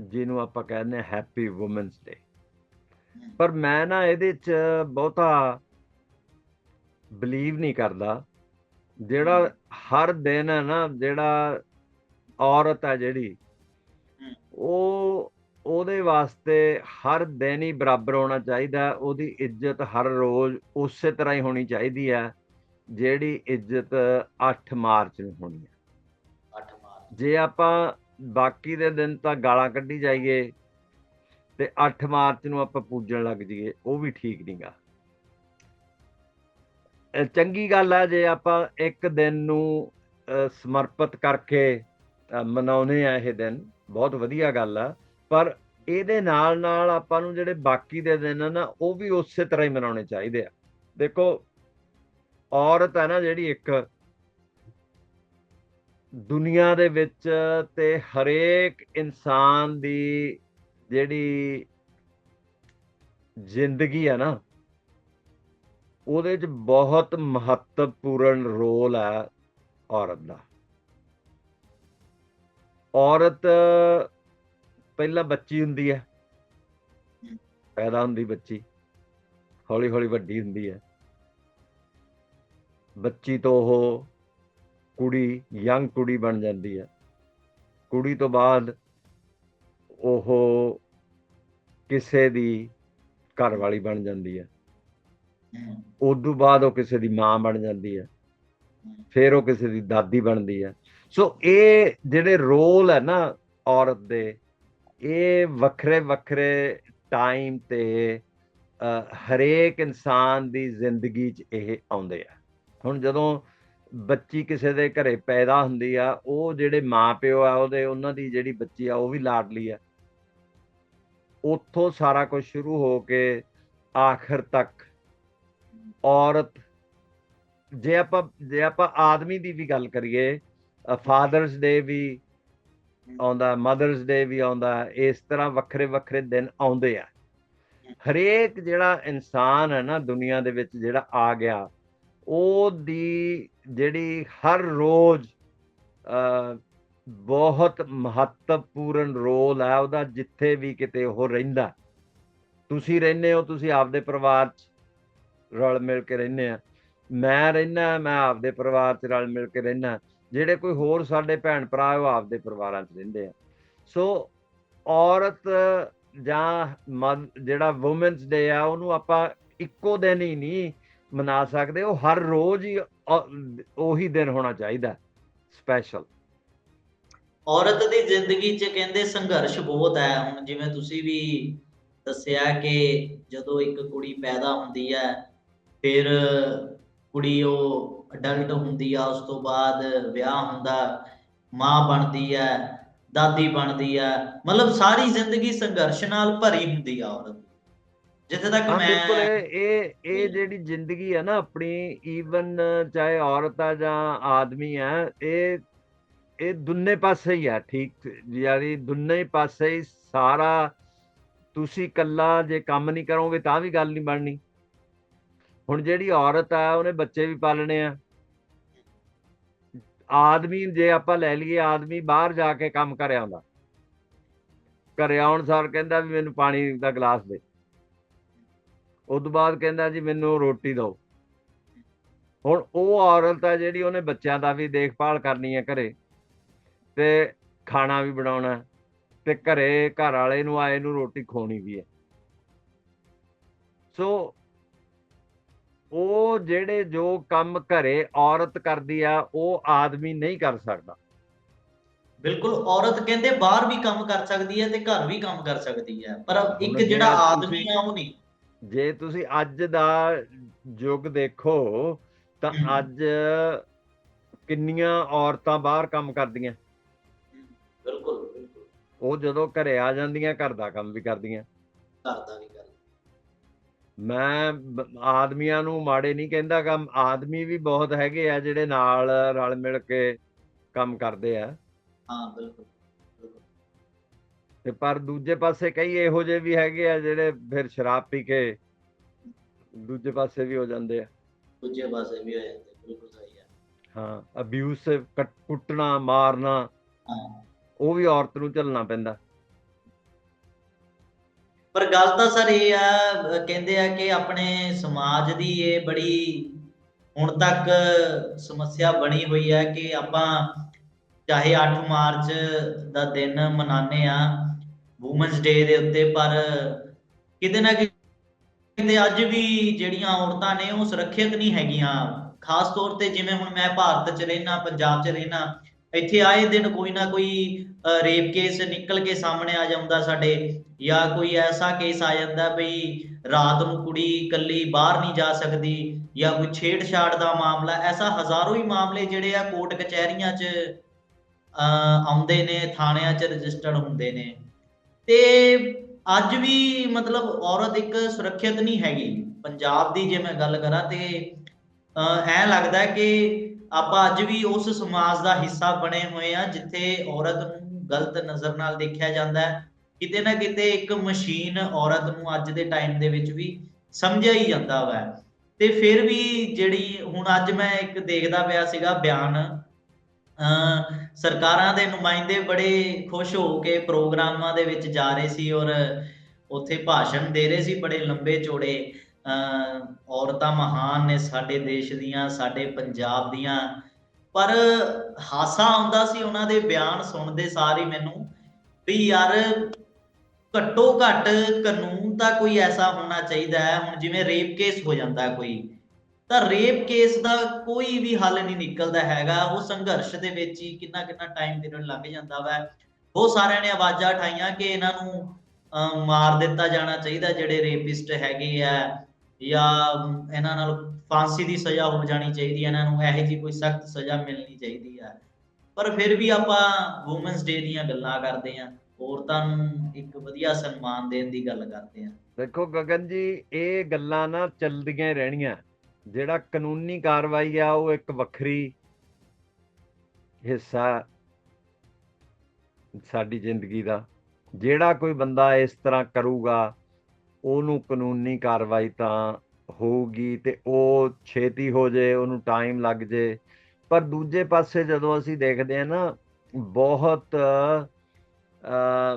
ਜਿਹਨੂੰ ਆਪਾਂ ਕਹਿੰਦੇ ਹੈਪੀ ਔਮਨਸ ਡੇ ਪਰ ਮੈਂ ਨਾ ਇਹਦੇ ਚ ਬਹੁਤਾ ਬਲੀਵ ਨਹੀਂ ਕਰਦਾ। ਜਿਹੜਾ ਹਰ ਦਿਨ ਹੈ ਨਾ ਜਿਹੜਾ ਔਰਤ ਹੈ ਜਿਹੜੀ। ਉਹ ਉਹਦੇ ਵਾਸਤੇ ਹਰ ਦਿਨ ਹੀ ਬਰਾਬਰ ਹੋਣਾ ਚਾਹੀਦਾ ਹੈ। ਉਹਦੀ ਇੱਜ਼ਤ ਹਰ ਰੋਜ਼ ਉਸੇ ਤਰ੍ਹਾਂ ਹੀ ਹੋਣੀ ਚਾਹੀਦੀ ਹੈ ਜਿਹੜੀ ਇੱਜ਼ਤ 8 ਮਾਰਚ ਨੂੰ ਹੋਣੀ ਹੈ। 8 ਮਾਰਚ। ਜੇ ਆਪਾਂ ਬਾਕੀ ਦੇ ਦਿਨ ਤਾਂ ਗਾਲਾਂ ਕੱਢੀ ਜਾਈਏ ਤੇ 8 ਮਾਰਚ ਨੂੰ ਆਪਾਂ ਪੂਜਣ ਲੱਗ ਜਾਈਏ ਉਹ ਵੀ ਠੀਕ ਨਹੀਂਗਾ ਇਹ ਚੰਗੀ ਗੱਲ ਆ ਜੇ ਆਪਾਂ ਇੱਕ ਦਿਨ ਨੂੰ ਸਮਰਪਿਤ ਕਰਕੇ ਅਹ, ਮਨਾਉਂਦੇ ਆ ਇਹ ਦਿਨ ਬਹੁਤ ਵਧੀਆ ਗੱਲ ਆ। ਪਰ ਇਹਦੇ ਨਾਲ ਨਾਲ ਆਪਾਂ ਨੂੰ ਜਿਹੜੇ ਬਾਕੀ ਦੇ ਦਿਨ ਆ ਨਾ, ਉਹ ਵੀ ਉਸੇ ਤਰ੍ਹਾਂ ਹੀ ਮਨਾਉਣੇ ਚਾਹੀਦੇ ਆ। ਦੇਖੋ, ਔਰਤ ਹੈ ਨਾ ਜਿਹੜੀ ਇੱਕ ਦੁਨੀਆ ਦੇ ਵਿੱਚ ਤੇ ਹਰੇਕ ਇਨਸਾਨ ਦੀ ਜਿਹੜੀ ਜ਼ਿੰਦਗੀ ਹੈ ਨਾ, ਉਹਦੇ 'ਚ ਬਹੁਤ ਮਹੱਤਵਪੂਰਨ ਰੋਲ ਹੈ ਔਰਤ ਦਾ। ਔਰਤ ਪਹਿਲਾਂ ਬੱਚੀ ਹੁੰਦੀ ਹੈ। ਪੈਦਾ ਹੁੰਦੀ ਬੱਚੀ। ਹੌਲੀ ਹੌਲੀ ਵੱਡੀ ਹੁੰਦੀ ਹੈ। ਬੱਚੀ ਤੋਂ ਉਹ ਕੁੜੀ ਯੰਗ ਕੁੜੀ ਬਣ ਜਾਂਦੀ ਹੈ। ਕੁੜੀ ਤੋਂ ਬਾਅਦ ਉਹ ਕਿਸੇ ਦੀ ਘਰ ਵਾਲੀ ਬਣ ਜਾਂਦੀ ਹੈ। ਉਦੋਂ ਬਾਅਦ ਉਹ ਕਿਸੇ ਦੀ ਮਾਂ ਬਣ ਜਾਂਦੀ ਹੈ। ਫਿਰ ਉਹ ਕਿਸੇ ਦੀ ਦਾਦੀ ਬਣਦੀ ਹੈ। ਸੋ ਇਹ ਜਿਹੜੇ ਰੋਲ ਹੈ ਨਾ ਔਰਤ ਦੇ ਇਹ ਵੱਖਰੇ ਵੱਖਰੇ ਟਾਈਮ ਤੇ ਹਰੇਕ ਇਨਸਾਨ ਦੀ ਜ਼ਿੰਦਗੀ 'ਚ ਇਹ ਆਉਂਦੇ ਆ। ਹੁਣ ਜਦੋਂ ਬੱਚੀ ਕਿਸੇ ਦੇ ਘਰੇ ਪੈਦਾ ਹੁੰਦੀ ਆ, ਉਹ ਜਿਹੜੇ ਮਾਪਿਓ ਆ, ਉਹਦੇ, ਉਹਨਾਂ ਦੀ ਜਿਹੜੀ ਬੱਚੀ ਆ, ਉਹ ਵੀ ਲਾਡਲੀ ਆ। ਉੱਥੋਂ ਸਾਰਾ ਕੁਝ ਸ਼ੁਰੂ ਹੋ ਕੇ ਆਖਰ ਤੱਕ ਔਰਤ, ਜੇ ਆਪਾਂ ਜੇ ਆਪਾਂ ਆਦਮੀ ਦੀ ਵੀ ਗੱਲ ਕਰੀਏ ਫਾਦਰਸ ਡੇ ਵੀ ਆਉਂਦਾ ਮਦਰਸ ਡੇ ਵੀ ਆਉਂਦਾ, ਇਸ ਤਰ੍ਹਾਂ ਵੱਖਰੇ ਵੱਖਰੇ ਦਿਨ ਆਉਂਦੇ ਆ। ਹਰੇਕ ਜਿਹੜਾ ਇਨਸਾਨ ਹੈ ਨਾ ਦੁਨੀਆ ਦੇ ਵਿੱਚ ਜਿਹੜਾ ਆ ਗਿਆ, ਉਹਦੀ ਜਿਹੜੀ ਹਰ ਰੋਜ਼ ਬਹੁਤ ਮਹੱਤਵਪੂਰਨ ਰੋਲ ਹੈ, ਉਹਦਾ ਜਿੱਥੇ ਵੀ ਕਿਤੇ ਉਹ ਰਹਿੰਦਾ। ਤੁਸੀਂ ਰਹਿੰਦੇ ਹੋ, ਤੁਸੀਂ ਆਪਦੇ ਪਰਿਵਾਰ 'ਚ ਰਲ ਮਿਲ ਕੇ ਰਹਿੰਦੇ ਆ। ਮੈਂ ਰਹਿਣਾ ਮੈਂ ਆਪਦੇ ਪਰਿਵਾਰ 'ਚ ਰਲ ਮਿਲ ਕੇ ਰਹਿਣਾ ਜਿਹੜੇ ਕੋਈ ਹੋਰ ਸਾਡੇ ਭੈਣ ਭਰਾ ਉਹ ਆਪਦੇ ਪਰਿਵਾਰਾਂ 'ਚ ਰਹਿੰਦੇ ਆ। ਸੋ ਔਰਤ ਜਾਂ ਜਿਹੜਾ ਔਮਨਸ ਡੇ ਆ, ਉਹਨੂੰ ਆਪਾਂ ਇੱਕੋ ਦਿਨ ਹੀ ਨਹੀਂ ਮਨਾ ਸਕਦੇ। ਉਹ ਹਰ ਰੋਜ਼ ਹੀ ਉਹੀ ਦਿਨ ਹੋਣਾ ਚਾਹੀਦਾ ਸਪੈਸ਼ਲ ਔਰਤ ਦੀ ਜ਼ਿੰਦਗੀ 'ਚ ਕਹਿੰਦੇ ਸੰਘਰਸ਼ ਬਹੁਤ ਹੈ। ਹੁਣ ਜਿਵੇਂ ਤੁਸੀਂ ਵੀ ਦੱਸਿਆ ਕਿ ਜਦੋਂ ਇੱਕ ਕੁੜੀ ਪੈਦਾ ਹੁੰਦੀ ਹੈ, ਫਿਰ ਕੁੜੀ ਉਹ ਅਡਲਟ ਹੁੰਦੀ ਆ ਉਸ ਤੋਂ ਬਾਅਦ ਵਿਆਹ ਹੁੰਦਾ ਮਾਂ ਬਣਦੀ ਹੈ ਦਾਦੀ ਬਣਦੀ ਹੈ ਮਤਲਬ ਸਾਰੀ ਜ਼ਿੰਦਗੀ ਸੰਘਰਸ਼ ਨਾਲ ਭਰੀ ਹੁੰਦੀ ਆ ਔਰਤ। ਜਿੱਥੇ ਤੱਕ ਹਾਂ ਬਿਲਕੁਲ ਮੈਂ ਇਹ ਇਹ ਜਿਹੜੀ ਜ਼ਿੰਦਗੀ ਹੈ ਨਾ ਆਪਣੀ ਈਵਨ ਚਾਹੇ ਔਰਤ ਆ ਜਾਂ ਆਦਮੀ ਹੈ ਇਹ ਇਹ ਦੁੰਨੇ ਪਾਸੇ ਹੀ ਆ ਠੀਕ ਯਾਨੀ ਦੁੰਨੇ ਪਾਸੇ ਹੀ ਸਾਰਾ ਤੁਸੀਂ ਇਕੱਲਾ ਜੇ ਕੰਮ ਨਹੀਂ ਕਰੋਗੇ ਤਾਂ ਵੀ ਗੱਲ ਨਹੀਂ ਬਣਨੀ ਹੁਣ ਜਿਹੜੀ ਔਰਤ ਆ ਉਹਨੇ ਬੱਚੇ ਵੀ ਪਾਲਣੇ ਆ। ਆਦਮੀ ਜੇ ਆਪਾਂ ਲੈ ਲਈਏ ਆਦਮੀ ਬਾਹਰ ਜਾ ਕੇ ਕੰਮ ਕਰ ਆਉਂਦਾ। ਘਰੇ ਆਉਣ ਸਾਰ ਕਹਿੰਦਾ ਵੀ ਮੈਨੂੰ ਪਾਣੀ ਦਾ ਗਲਾਸ ਦੇ। ਉਸ ਤੋਂ ਬਾਅਦ ਕਹਿੰਦਾ ਜੀ ਮੈਨੂੰ ਰੋਟੀ ਦਿਓ। ਹੁਣ ਉਹ ਔਰਤ ਆ ਜਿਹੜੀ ਉਹਨੇ ਬੱਚਿਆਂ ਦਾ ਵੀ ਦੇਖਭਾਲ ਕਰਨੀ ਹੈ ਘਰੇ। ਤੇ ਖਾਣਾ ਵੀ ਬਣਾਉਣਾ। ਹੈ, ਤੇ ਘਰੇ ਘਰ ਵਾਲੇ ਨੂੰ ਆਏ ਨੂੰ ਰੋਟੀ ਖਵਾਉਣੀ ਵੀ ਹੈ ਸੋ ਉਹ ਜਿਹੜੇ ਜੋ ਕੰਮ ਘਰੇ ਔਰਤ ਕਰਦੀ ਆ ਉਹ ਆਦਮੀ ਨਹੀਂ ਕਰ ਸਕਦਾ। ਬਿਲਕੁਲ ਔਰਤ ਕਹਿੰਦੇ ਬਾਹਰ ਵੀ ਕੰਮ ਕਰ ਸਕਦੀ ਹੈ ਤੇ ਘਰ ਵੀ ਕੰਮ ਕਰ ਸਕਦੀ ਹੈ ਪਰ ਇੱਕ ਜਿਹੜਾ ਆਦਮੀ ਆ ਉਹ ਨਹੀਂ। ਜੇ ਤੁਸੀਂ ਅੱਜ ਦਾ ਯੁੱਗ ਦੇਖੋ ਤਾਂ। ਅੱਜ ਕਿੰਨੀਆਂ ਔਰਤਾਂ ਬਾਹਰ ਕੰਮ ਕਰਦੀਆਂ। ਬਿਲਕੁਲ ਬਿਲਕੁਲ। ਉਹ ਜਦੋਂ ਘਰੇ ਆ ਜਾਂਦੀਆਂ ਘਰ ਦਾ ਕੰਮ ਵੀ ਕਰਦੀਆਂ। ਕਰਦਾ ਵੀ ਕਰ ਮੈਂ ਆਦਮੀਆਂ ਨੂੰ ਮਾੜੇ ਨਹੀਂ ਕਹਿੰਦਾ ਕੰਮ ਆਦਮੀ ਵੀ ਬਹੁਤ ਹੈਗੇ ਆ ਜਿਹੜੇ ਨਾਲ ਰਲ ਮਿਲ ਕੇ ਕੰਮ ਕਰਦੇ ਆ। ਹਾਂ ਬਿਲਕੁਲ ਬਿਲਕੁਲ। ਤੇ ਪਰ ਦੂਜੇ ਪਾਸੇ ਕਈ ਇਹੋ ਜਿਹੇ ਵੀ ਹੈਗੇ ਆ ਜਿਹੜੇ ਫਿਰ ਸ਼ਰਾਬ ਪੀ ਕੇ ਦੂਜੇ ਪਾਸੇ ਵੀ ਹੋ ਜਾਂਦੇ ਆ। ਦੂਜੇ ਪਾਸੇ ਵੀ ਹੋ ਜਾਂਦੇ ਬਿਲਕੁਲ ਸਹੀ ਹੈ ਹਾਂ ਅਬਿਊਸਿਵ ਕੁੱਟਣਾ ਮਾਰਨਾ ਹਾਂ। ਉਹ ਵੀ ਔਰਤ ਨੂੰ ਝੱਲਣਾ ਪੈਂਦਾ। ਪਰ ਗੱਲ ਤਾਂ ਸਰ ਇਹ ਆ, ਕਹਿੰਦੇ ਆ ਕਿ ਆਪਣੇ ਸਮਾਜ ਦੀ ਇਹ ਬੜੀ ਹੁਣ ਤੱਕ ਸਮੱਸਿਆ ਬਣੀ ਹੋਈ ਹੈ ਕਿ ਆਪਾਂ ਚਾਹੇ 8 ਮਾਰਚ ਦਾ ਦਿਨ ਮਨਾਉਂਦੇ ਆ ਔਮਨਸ ਡੇ ਦੇ ਉੱਤੇ, ਪਰ ਕਿਤੇ ਨਾ ਕਿਤੇ ਅੱਜ ਵੀ ਜਿਹੜੀਆਂ ਔਰਤਾਂ ਨੇ ਉਹ ਸੁਰੱਖਿਅਤ ਨਹੀਂ ਹੈਗੀਆਂ। ਖਾਸ ਤੌਰ ਤੇ ਜਿਵੇਂ ਹੁਣ ਮੈਂ ਭਾਰਤ 'ਚ ਰਹਿਣਾ ਪੰਜਾਬ 'ਚ ਰਹਿਣਾ ਇੱਥੇ ਆਏ ਦਿਨ ਕੋਈ ਨਾ ਕੋਈ ਰੇਪ ਕੇਸ ਨਿਕਲ ਕੇ ਸਾਹਮਣੇ ਆ ਜਾਂਦਾ ਸਾਡੇ, ਜਾਂ ਕੋਈ ਐਸਾ ਕੇਸ ਆ ਜਾਂਦਾ ਬਈ ਰਾਤ ਨੂੰ ਕੁੜੀ ਇਕੱਲੀ ਬਾਹਰ ਨਹੀਂ ਜਾ ਸਕਦੀ, ਜਾਂ ਕੋਈ ਛੇੜਛਾੜ ਦਾ ਮਾਮਲਾ, ਐਸਾ ਹਜ਼ਾਰੋਂ ਹੀ ਮਾਮਲੇ ਜਿਹੜੇ ਆ ਕੋਰਟ ਕਚਹਿਰੀਆਂ 'ਚ ਆਉਂਦੇ ਨੇ, ਥਾਣਿਆਂ 'ਚ ਰਜਿਸਟਰਡ ਹੁੰਦੇ ਨੇ। ਤੇ ਅੱਜ ਵੀ ਮਤਲਬ ਔਰਤ ਇੱਕ ਸੁਰੱਖਿਅਤ ਨਹੀਂ ਹੈਗੀ। ਪੰਜਾਬ ਦੀ ਜੇ ਮੈਂ ਗੱਲ ਕਰਾਂ ਤੇ, ਅਹ, ਐਂ ਲੱਗਦਾ ਕਿ ਆਪਾਂ ਅੱਜ ਵੀ ਉਸ ਸਮਾਜ ਦਾ ਹਿੱਸਾ ਬਣੇ ਹੋਏ ਆ ਜਿੱਥੇ ਔਰਤ ਨੂੰ ਗਲਤ ਨਜ਼ਰ ਨਾਲ ਦੇਖਿਆ ਜਾਂਦਾ ਹੈ। ਕਿਤੇ ਨਾ ਕਿਤੇ ਇੱਕ ਮਸ਼ੀਨ ਔਰਤ ਨੂੰ ਅੱਜ ਦੇ ਟਾਈਮ ਦੇ ਵਿੱਚ ਵੀ ਸਮਝਿਆ ਹੀ ਜਾਂਦਾ ਵਾ। ਤੇ ਫਿਰ ਵੀ ਜਿਹੜੀ ਹੁਣ ਅੱਜ ਮੈਂ ਇੱਕ ਦੇਖਦਾ ਪਿਆ ਸੀਗਾ ਬਿਆਨ ਅ ਸਰਕਾਰਾਂ ਦੇ ਨੁਮਾਇੰਦੇ ਬੜੇ ਖੁਸ਼ ਹੋ ਕੇ ਪ੍ਰੋਗਰਾਮਾਂ ਦੇ ਵਿੱਚ ਜਾ ਰਹੇ ਸੀ ਔਰ ਉੱਥੇ ਭਾਸ਼ਣ ਦੇ ਰਹੇ ਸੀ ਬੜੇ ਲੰਬੇ ਚੌੜੇ। ਔਰਤਾਂ ਮਹਾਨ ਨੇ ਸਾਡੇ ਦੇਸ਼ ਦੀਆਂ ਸਾਡੇ ਪੰਜਾਬ ਦੀਆਂ। ਪਰ ਹਾਸਾ ਆਉਂਦਾ ਸੀ ਉਹਨਾਂ ਦੇ ਬਿਆਨ ਸੁਣਦੇ ਸਾਰ ਮੈਨੂੰ ਵੀ ਯਾਰ ਘੱਟੋ ਘੱਟ ਕਾਨੂੰਨ ਤਾਂ ਕੋਈ ਐਸਾ ਹੋਣਾ ਚਾਹੀਦਾ ਹੈ। ਹੁਣ ਜਿਵੇਂ ਰੇਪ ਕੇਸ ਹੋ ਜਾਂਦਾ ਕੋਈ ਤਾਂ ਰੇਪ ਕੇਸ ਦਾ ਕੋਈ ਵੀ ਹੱਲ ਨਹੀਂ ਨਿਕਲਦਾ ਹੈਗਾ। ਉਹ ਸੰਘਰਸ਼ ਦੇ ਵਿੱਚ ਹੀ ਕਿੰਨਾ ਕਿੰਨਾ ਟਾਈਮ ਪੀਰੀਅਡ ਲੱਗ ਜਾਂਦਾ ਵਾ। ਬਹੁਤ ਸਾਰਿਆਂ ਨੇ ਆਵਾਜ਼ਾਂ ਉਠਾਈਆਂ ਕਿ ਇਹਨਾਂ ਨੂੰ ਅਹ, ਮਾਰ ਦਿੱਤਾ ਜਾਣਾ ਚਾਹੀਦਾ ਜਿਹੜੇ ਰੇਪਿਸਟ ਹੈਗੇ ਆ। ਜਾਂ ਇਹਨਾਂ ਨਾਲ ਫਾਂਸੀ ਦੀ ਸਜ਼ਾ ਹੋ ਜਾਣੀ ਚਾਹੀਦੀ ਹੈ, ਇਹਨਾਂ ਨੂੰ ਇਹੋ ਜਿਹੀ ਕੋਈ ਸਖਤ ਸਜ਼ਾ ਮਿਲਣੀ ਚਾਹੀਦੀ ਹੈ। ਪਰ ਫਿਰ ਵੀ ਆਪਾਂ ਔਮਨਸ ਡੇ ਦੀਆਂ ਗੱਲਾਂ ਕਰਦੇ ਆਂ ਔਰਤਾਂ ਨੂੰ ਇੱਕ ਵਧੀਆ ਸਨਮਾਨ ਦੇਣ ਦੀ ਗੱਲ ਕਰਦੇ ਆਂ ਦੇਖੋ ਗਗਨ ਜੀ, ਇਹ ਗੱਲਾਂ ਨਾ ਚੱਲਦੀਆਂ ਰਹਿਣੀਆਂ। ਜਿਹੜਾ ਕਾਨੂੰਨੀ ਕਾਰਵਾਈ ਆ, ਉਹ ਇੱਕ ਵੱਖਰੀ ਹਿੱਸਾ ਸਾਡੀ ਜ਼ਿੰਦਗੀ ਦਾ। ਜਿਹੜਾ ਕੋਈ ਬੰਦਾ ਇਸ ਤਰ੍ਹਾਂ ਕਰੂਗਾ ਉਹਨੂੰ ਕਾਨੂੰਨੀ ਕਾਰਵਾਈ ਤਾਂ ਹੋਊਗੀ ਤੇ ਉਹ ਛੇਤੀ ਹੋ ਜੇ, ਉਹਨੂੰ ਟਾਈਮ ਲੱਗ ਜੇ। ਪਰ ਦੂਜੇ ਪਾਸੇ ਜਦੋਂ ਅਸੀਂ ਦੇਖਦੇ ਹਾਂ ਨਾ, ਬਹੁਤ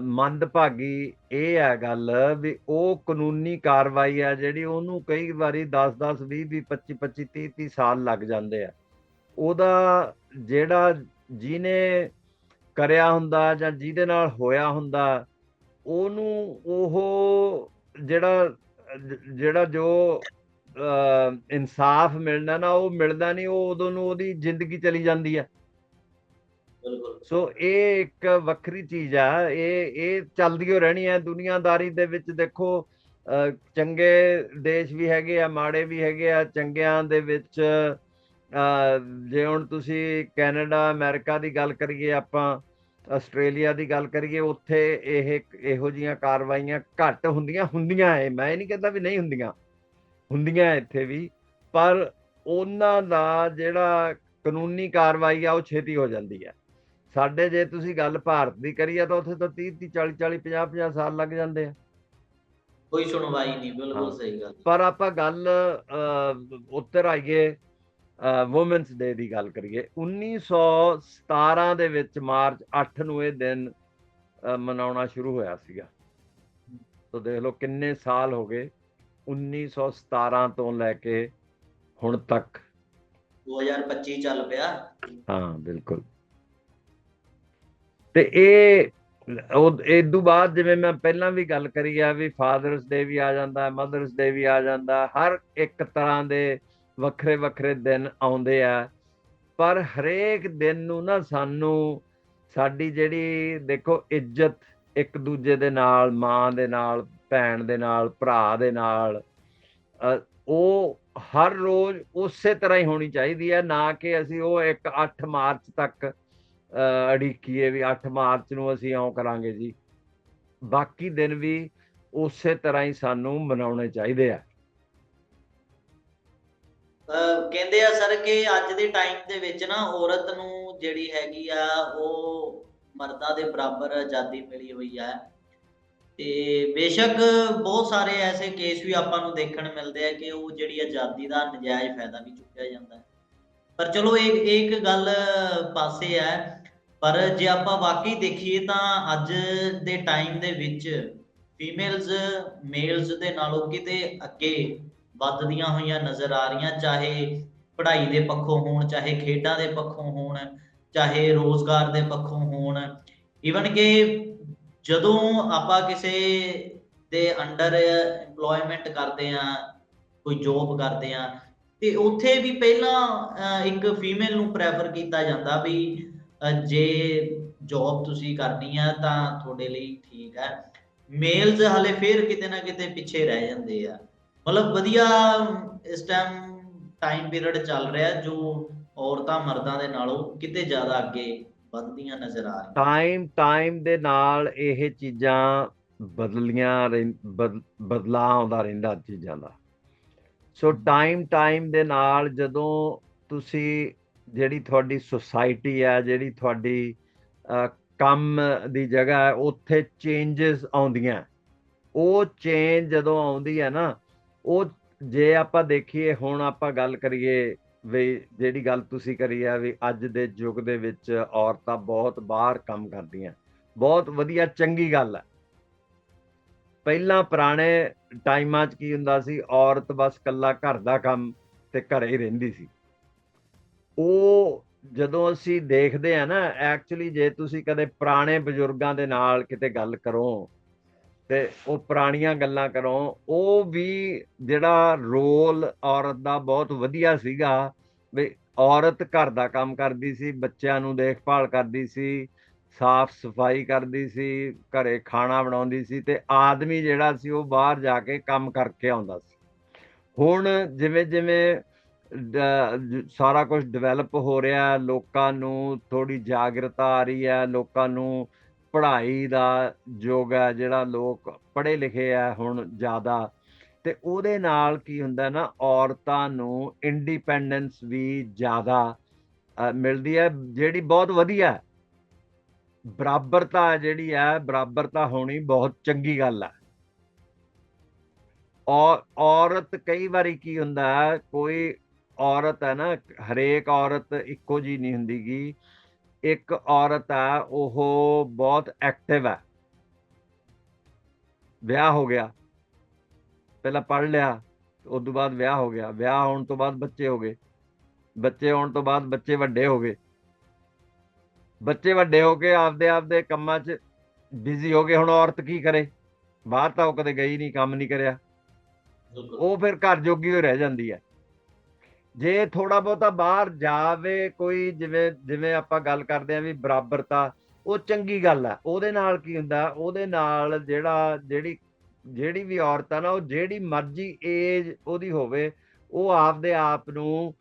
ਮੰਦਭਾਗੀ ਇਹ ਹੈ ਗੱਲ ਵੀ ਉਹ ਕਾਨੂੰਨੀ ਕਾਰਵਾਈ ਆ ਜਿਹੜੀ ਉਹਨੂੰ ਕਈ ਵਾਰੀ 10 10 20 20 25 25 30 30 ਸਾਲ ਲੱਗ ਜਾਂਦੇ ਆ। ਉਹਦਾ ਜਿਹੜਾ ਜਿਹਨੇ ਕਰਿਆ ਹੁੰਦਾ ਜਾਂ ਜਿਹਦੇ ਨਾਲ ਹੋਇਆ ਹੁੰਦਾ, ਉਹਨੂੰ ਉਹ ਜਿਹੜਾ ਜਿਹੜਾ ਜੋ ਇਨਸਾਫ ਮਿਲਣਾ ਨਾ ਉਹ ਮਿਲਦਾ ਨਹੀਂ ਉਹ ਉਦੋਂ ਨੂੰ ਉਹਦੀ ਜ਼ਿੰਦਗੀ ਚਲੀ ਜਾਂਦੀ ਹੈ ਸੋ ਇਹ ਇੱਕ ਵੱਖਰੀ ਚੀਜ਼ ਆ ਇਹ ਇਹ ਚੱਲਦੀ ਹੋ ਰਹਿਣੀ ਹੈ ਦੁਨੀਆਦਾਰੀ ਦੇ ਵਿੱਚ ਦੇਖੋ ਚੰਗੇ ਦੇਸ਼ ਵੀ ਹੈਗੇ ਆ ਮਾੜੇ ਵੀ ਹੈਗੇ ਆ ਚੰਗਿਆਂ ਦੇ ਵਿੱਚ ਜੇ ਹੁਣ ਤੁਸੀਂ ਕੈਨੇਡਾ ਅਮਰੀਕਾ ਦੀ ਗੱਲ ਕਰੀਏ ਆਪਾਂ ਆਸਟ੍ਰੇਲੀਆ ਦੀ ਗੱਲ ਕਰੀਏ ਉੱਥੇ ਇਹ ਇਹੋ ਜੀਆਂ ਕਾਰਵਾਈਆਂ ਘੱਟ ਹੁੰਦੀਆਂ ਹੁੰਦੀਆਂ ਐ। ਮੈਂ ਨਹੀਂ ਕਹਿੰਦਾ ਵੀ ਨਹੀਂ ਹੁੰਦੀਆਂ ਹੁੰਦੀਆਂ ਇੱਥੇ ਵੀ ਪਰ ਉਹਨਾਂ ਦਾ ਜਿਹੜਾ ਕਾਨੂੰਨੀ ਕਾਰਵਾਈ ਆ ਉਹ ਛੇਤੀ ਹੋ ਜਾਂਦੀ ਹੈ ਸਾਡੇ ਜੇ ਤੁਸੀਂ ਗੱਲ ਭਾਰਤ ਦੀ ਕਰੀਏ ਤਾਂ ਉੱਥੇ ਤਾਂ 30 30 40 40 50 50 ਸਾਲ ਲੱਗ ਜਾਂਦੇ ਆ। ਕੋਈ ਸੁਣਵਾਈ ਨਹੀਂ ਬਿਲਕੁਲ। ਸਹੀ ਗੱਲ। ਪਰ ਆਪਾਂ ਗੱਲ ਉੱਤਰ ਆਈਏ ਔਮਨਸ ਡੇ ਦੀ ਗੱਲ ਕਰੀਏ 1917 ਦੇ ਵਿੱਚ ਮਾਰਚ 8 ਨੂੰ ਇਹ ਦਿਨ ਮਨਾਉਣਾ ਸ਼ੁਰੂ ਹੋਇਆ ਸੀਗਾ। ਤਾਂ ਦੇਖ ਲਓ ਕਿੰਨੇ ਸਾਲ ਹੋ ਗਏ 1917 ਤੋਂ ਲੈ ਕੇ ਹੁਣ ਤੱਕ। 2025 ਚੱਲ ਪਿਆ। ਹਾਂ ਬਿਲਕੁਲ। ਤੇ ਇਹ ਉਹ ਇਹ ਤੋਂ ਬਾਅਦ ਜਿਵੇਂ ਮੈਂ ਪਹਿਲਾਂ ਵੀ ਗੱਲ ਕਰੀ ਆ ਵੀ ਫਾਦਰਸ ਡੇ ਵੀ ਆ ਜਾਂਦਾ ਮਦਰਸ ਡੇ ਵੀ ਆ ਜਾਂਦਾ ਹਰ ਇੱਕ ਤਰ੍ਹਾਂ ਦੇ ਵੱਖਰੇ ਵੱਖਰੇ ਦਿਨ ਆਉਂਦੇ ਆ। ਪਰ ਹਰੇਕ ਦਿਨ ਨੂੰ ਨਾ ਸਾਨੂੰ ਸਾਡੀ ਜਿਹੜੀ ਦੇਖੋ ਇੱਜ਼ਤ ਇੱਕ ਦੂਜੇ ਦੇ ਨਾਲ ਮਾਂ ਦੇ ਨਾਲ ਭੈਣ ਦੇ ਨਾਲ ਭਰਾ ਦੇ ਨਾਲ ਉਹ ਹਰ ਰੋਜ਼ ਉਸੇ ਤਰ੍ਹਾਂ ਹੀ ਹੋਣੀ ਚਾਹੀਦੀ ਹੈ ਨਾ ਕਿ ਅਸੀਂ ਉਹ ਇੱਕ 8 ਮਾਰਚ ਤੱਕ ਅ, ਅੜੀਕੀਏ ਵੀ 8 ਮਾਰਚ ਨੂੰ ਅਸੀਂ ਇਉਂ ਕਰਾਂਗੇ ਜੀ। ਬਾਕੀ ਦਿਨ ਵੀ ਉਸੇ ਤਰ੍ਹਾਂ ਹੀ ਸਾਨੂੰ ਮਨਾਉਣੇ ਚਾਹੀਦੇ ਆ। ਕਹਿੰਦੇ ਆ ਸਰ ਕਿ ਅੱਜ ਦੇ ਟਾਈਮ ਦੇ ਵਿੱਚ ਨਾ ਔਰਤ ਨੂੰ ਜਿਹੜੀ ਹੈਗੀ ਆ, ਉਹ ਮਰਦਾਂ ਦੇ ਬਰਾਬਰ ਆਜ਼ਾਦੀ ਮਿਲੀ ਹੋਈ ਆ। ਤੇ ਬੇਸ਼ੱਕ ਬਹੁਤ ਸਾਰੇ ਐਸੇ ਕੇਸ ਵੀ ਆਪਾਂ ਨੂੰ ਦੇਖਣ ਮਿਲਦੇ ਆ ਕਿ ਉਹ ਜਿਹੜੀ ਆਜ਼ਾਦੀ ਦਾ ਨਜਾਇਜ਼ ਫਾਇਦਾ ਵੀ ਚੁੱਕਿਆ ਜਾਂਦਾ ਹੈ। ਪਰ ਚਲੋ ਇਹ ਇਹ ਇੱਕ ਗੱਲ ਪਾਸੇ ਹੈ, ਪਰ ਜੇ ਆਪਾਂ ਵਾਕਈ ਦੇਖੀਏ ਤਾਂ ਅੱਜ ਦੇ ਟਾਈਮ ਦੇ ਵਿੱਚ ਫੀਮੇਲਸ ਮੇਲਸ ਦੇ ਨਾਲੋਂ ਕਿਤੇ ਅੱਗੇ ਵੱਧਦੀਆਂ ਹੋਈਆਂ ਨਜ਼ਰ ਆ ਰਹੀਆਂ, ਚਾਹੇ ਪੜ੍ਹਾਈ ਦੇ ਪੱਖੋਂ ਹੋਣ, ਚਾਹੇ ਖੇਡਾਂ ਦੇ ਪੱਖੋਂ ਹੋਣ, ਚਾਹੇ ਰੋਜ਼ਗਾਰ ਦੇ ਪੱਖੋਂ ਹੋਣ। ਈਵਨ ਕਿ ਜਦੋਂ ਆਪਾਂ ਕਿਸੇ ਦੇ ਅੰਡਰ EMPLOYMENT ਕਰਦੇ ਆ ਕੋਈ ਜੌਬ ਕਰਦੇ ਆ ਤੇ ਉੱਥੇ ਵੀ ਪਹਿਲਾਂ ਇੱਕ ਫੀਮੇਲ ਨੂੰ ਪ੍ਰੈਫਰ ਕੀਤਾ ਜਾਂਦਾ ਵੀ ਜੇ ਜੌਬ ਤੁਸੀਂ ਕਰਨੀ ਆ ਤਾਂ ਤੁਹਾਡੇ ਲਈ ਠੀਕ ਹੈ। ਮੇਲਸ ਹਲੇ ਫੇਰ ਕਿਤੇ ਨਾ ਕਿਤੇ ਪਿੱਛੇ ਰਹਿ ਜਾਂਦੇ ਆ। ਮਤਲਬ ਵਧੀਆ ਇਸ ਟਾਈਮ ਟਾਈਮ ਪੀਰੀਅਡ ਚੱਲ ਰਿਹਾ ਜੋ ਔਰਤਾਂ ਮਰਦਾਂ ਦੇ ਨਾਲੋਂ ਕਿਤੇ ਜ਼ਿਆਦਾ ਅੱਗੇ ਵੱਧਦੀਆਂ ਨਜ਼ਰ ਆ ਰਹੀਆਂ। ਟਾਈਮ ਟਾਈਮ ਦੇ ਨਾਲ ਇਹ ਚੀਜ਼ਾਂ ਬਦਲੀਆਂ ਰਹਿੰ- ਬਦਲਾਅ ਆਉਂਦਾ ਰਹਿੰਦਾ ਚੀਜ਼ਾਂ ਦਾ। ਸੋ ਟਾਈਮ ਟਾਈਮ ਦੇ ਨਾਲ ਜਦੋਂ ਤੁਸੀਂ ਜਿਹੜੀ ਤੁਹਾਡੀ ਸੁਸਾਇਟੀ ਹੈ ਜਿਹੜੀ ਤੁਹਾਡੀ ਕੰਮ ਦੀ ਜਗ੍ਹਾ ਹੈ, ਉੱਥੇ ਚੇਂਜਸ ਆਉਂਦੀਆਂ। ਉਹ ਚੇਂਜ ਜਦੋਂ ਆਉਂਦੀ ਹੈ ਨਾ ਉਹ ਜੇ ਆਪਾਂ ਦੇਖੀਏ, ਹੁਣ ਆਪਾਂ ਗੱਲ ਕਰੀਏ ਵੀ ਜਿਹੜੀ ਗੱਲ ਤੁਸੀਂ ਕਰੀ ਹੈ ਵੀ ਅੱਜ ਦੇ ਯੁੱਗ ਦੇ ਵਿੱਚ ਔਰਤਾਂ ਬਹੁਤ ਬਾਹਰ ਕੰਮ ਕਰਦੀਆਂ। ਬਹੁਤ ਵਧੀਆ, ਚੰਗੀ ਗੱਲ ਹੈ ਪਹਿਲਾਂ ਪੁਰਾਣੇ ਟਾਈਮਾਂ 'ਚ ਕੀ ਹੁੰਦਾ ਸੀ, ਔਰਤ ਬਸ ਕੱਲਾ ਘਰ ਦਾ ਕੰਮ ਤੇ ਘਰੇ ਹੀ ਰਹਿੰਦੀ ਸੀ। ਉਹ ਜਦੋਂ ਅਸੀਂ ਦੇਖਦੇ ਆ ਨਾ ਐਕਚੁਅਲੀ ਜੇ ਤੁਸੀਂ ਕਦੇ ਪੁਰਾਣੇ ਬਜ਼ੁਰਗਾਂ ਦੇ ਨਾਲ ਕਿਤੇ ਗੱਲ ਕਰੋ ਤੇ ਉਹ ਪੁਰਾਣੀਆਂ ਗੱਲਾਂ ਕਰੋ। ਉਹ ਵੀ ਜਿਹੜਾ ਰੋਲ ਔਰਤ ਦਾ ਬਹੁਤ ਵਧੀਆ ਸੀਗਾ ਵੀ ਔਰਤ ਘਰ ਦਾ ਕੰਮ ਕਰਦੀ ਸੀ, ਬੱਚਿਆਂ ਨੂੰ ਦੇਖਭਾਲ ਕਰਦੀ ਸੀ, ਸਾਫ਼ ਸਫ਼ਾਈ ਕਰਦੀ ਸੀ, ਘਰੇ ਖਾਣਾ ਬਣਾਉਂਦੀ ਸੀ ਤੇ ਆਦਮੀ ਜਿਹੜਾ ਸੀ ਉਹ ਬਾਹਰ ਜਾ ਕੇ ਕੰਮ ਕਰਕੇ ਆਉਂਦਾ ਸੀ। ਹੁਣ ਜਿਵੇਂ ਜਿਵੇਂ ਸਾਰਾ ਕੁਝ ਡਿਵੈਲਪ ਹੋ ਰਿਹਾ, ਲੋਕਾਂ ਨੂੰ ਥੋੜੀ ਜਾਗਰਤਾ ਆ ਰਹੀ ਹੈ, ਲੋਕਾਂ ਨੂੰ ਪੜ੍ਹਾਈ ਦਾ ਯੁੱਗ ਹੈ, ਜਿਹੜਾ ਲੋਕ ਪੜ੍ਹੇ ਲਿਖੇ ਆ ਹੁਣ ਜ਼ਿਆਦਾ, ਤੇ ਉਹਦੇ ਨਾਲ ਕੀ ਹੁੰਦਾ ਨਾ, ਔਰਤਾਂ ਨੂੰ ਇੰਡੀਪੈਂਡੈਂਸ ਵੀ ਜ਼ਿਆਦਾ ਮਿਲਦੀ ਹੈ, ਜਿਹੜੀ ਬਹੁਤ ਵਧੀਆ ਬਰਾਬਰਤਾ ਜਿਹੜੀ ਹੈ, ਬਰਾਬਰਤਾ ਹੋਣੀ ਬਹੁਤ ਚੰਗੀ ਗੱਲ ਹੈ। ਔਰ ਔਰਤ ਕਈ ਵਾਰੀ ਕੀ ਹੁੰਦਾ ਕੋਈ ਔਰਤ ਹੈ ਨਾ, ਹਰੇਕ ਔਰਤ ਇੱਕੋ ਜੀ ਨਹੀਂ ਹੁੰਦੀਗੀ ਇੱਕ ਔਰਤ ਹੈ ਉਹ ਬਹੁਤ ਐਕਟਿਵ ਹੈ ਵਿਆਹ ਹੋ ਗਿਆ। ਪਹਿਲਾਂ ਪੜ੍ਹ ਲਿਆ ਉਸ ਤੋਂ ਬਾਅਦ ਵਿਆਹ ਹੋ ਗਿਆ। ਵਿਆਹ ਹੋਣ ਤੋਂ ਬਾਅਦ ਬੱਚੇ ਹੋ ਗਏ। ਬੱਚੇ ਹੋਣ ਤੋਂ ਬਾਅਦ ਬੱਚੇ ਵੱਡੇ ਹੋ ਗਏ। ਬੱਚੇ ਵੱਡੇ ਹੋ ਕੇ ਆਪਦੇ ਆਪਦੇ ਕੰਮਾਂ 'ਚ ਬਿਜ਼ੀ ਹੋ ਗਏ। ਹੁਣ ਔਰਤ ਕੀ ਕਰੇ? ਬਾਹਰ ਤਾਂ ਉਹ ਕਦੇ ਗਈ ਨਹੀਂ ਕੰਮ ਨਹੀਂ ਕਰਿਆ। ਉਹ ਫਿਰ ਘਰ ਜੋਗੀ ਹੋ ਰਹਿ ਜਾਂਦੀ ਹੈ ਜੇ ਥੋੜਾ ਬਹੁਤਾ ਬਾਹਰ ਜਾਵੇ ਕੋਈ ਜਿਵੇਂ ਜਿਵੇਂ ਆਪਾਂ ਗੱਲ ਕਰਦੇ ਆਂ ਵੀ ਬਰਾਬਰਤਾ ਉਹ ਚੰਗੀ ਗੱਲ ਹੈ ਉਹਦੇ ਨਾਲ ਕੀ ਹੁੰਦਾ? ਉਹਦੇ ਨਾਲ ਜਿਹੜਾ ਜਿਹੜੀ ਜਿਹੜੀ ਵੀ ਔਰਤ ਆ ਨਾ ਉਹ ਜਿਹੜੀ ਮਰਜ਼ੀ ਏਜ ਉਹਦੀ ਹੋਵੇ ਉਹ ਆਪਦੇ ਆਪ ਨੂੰ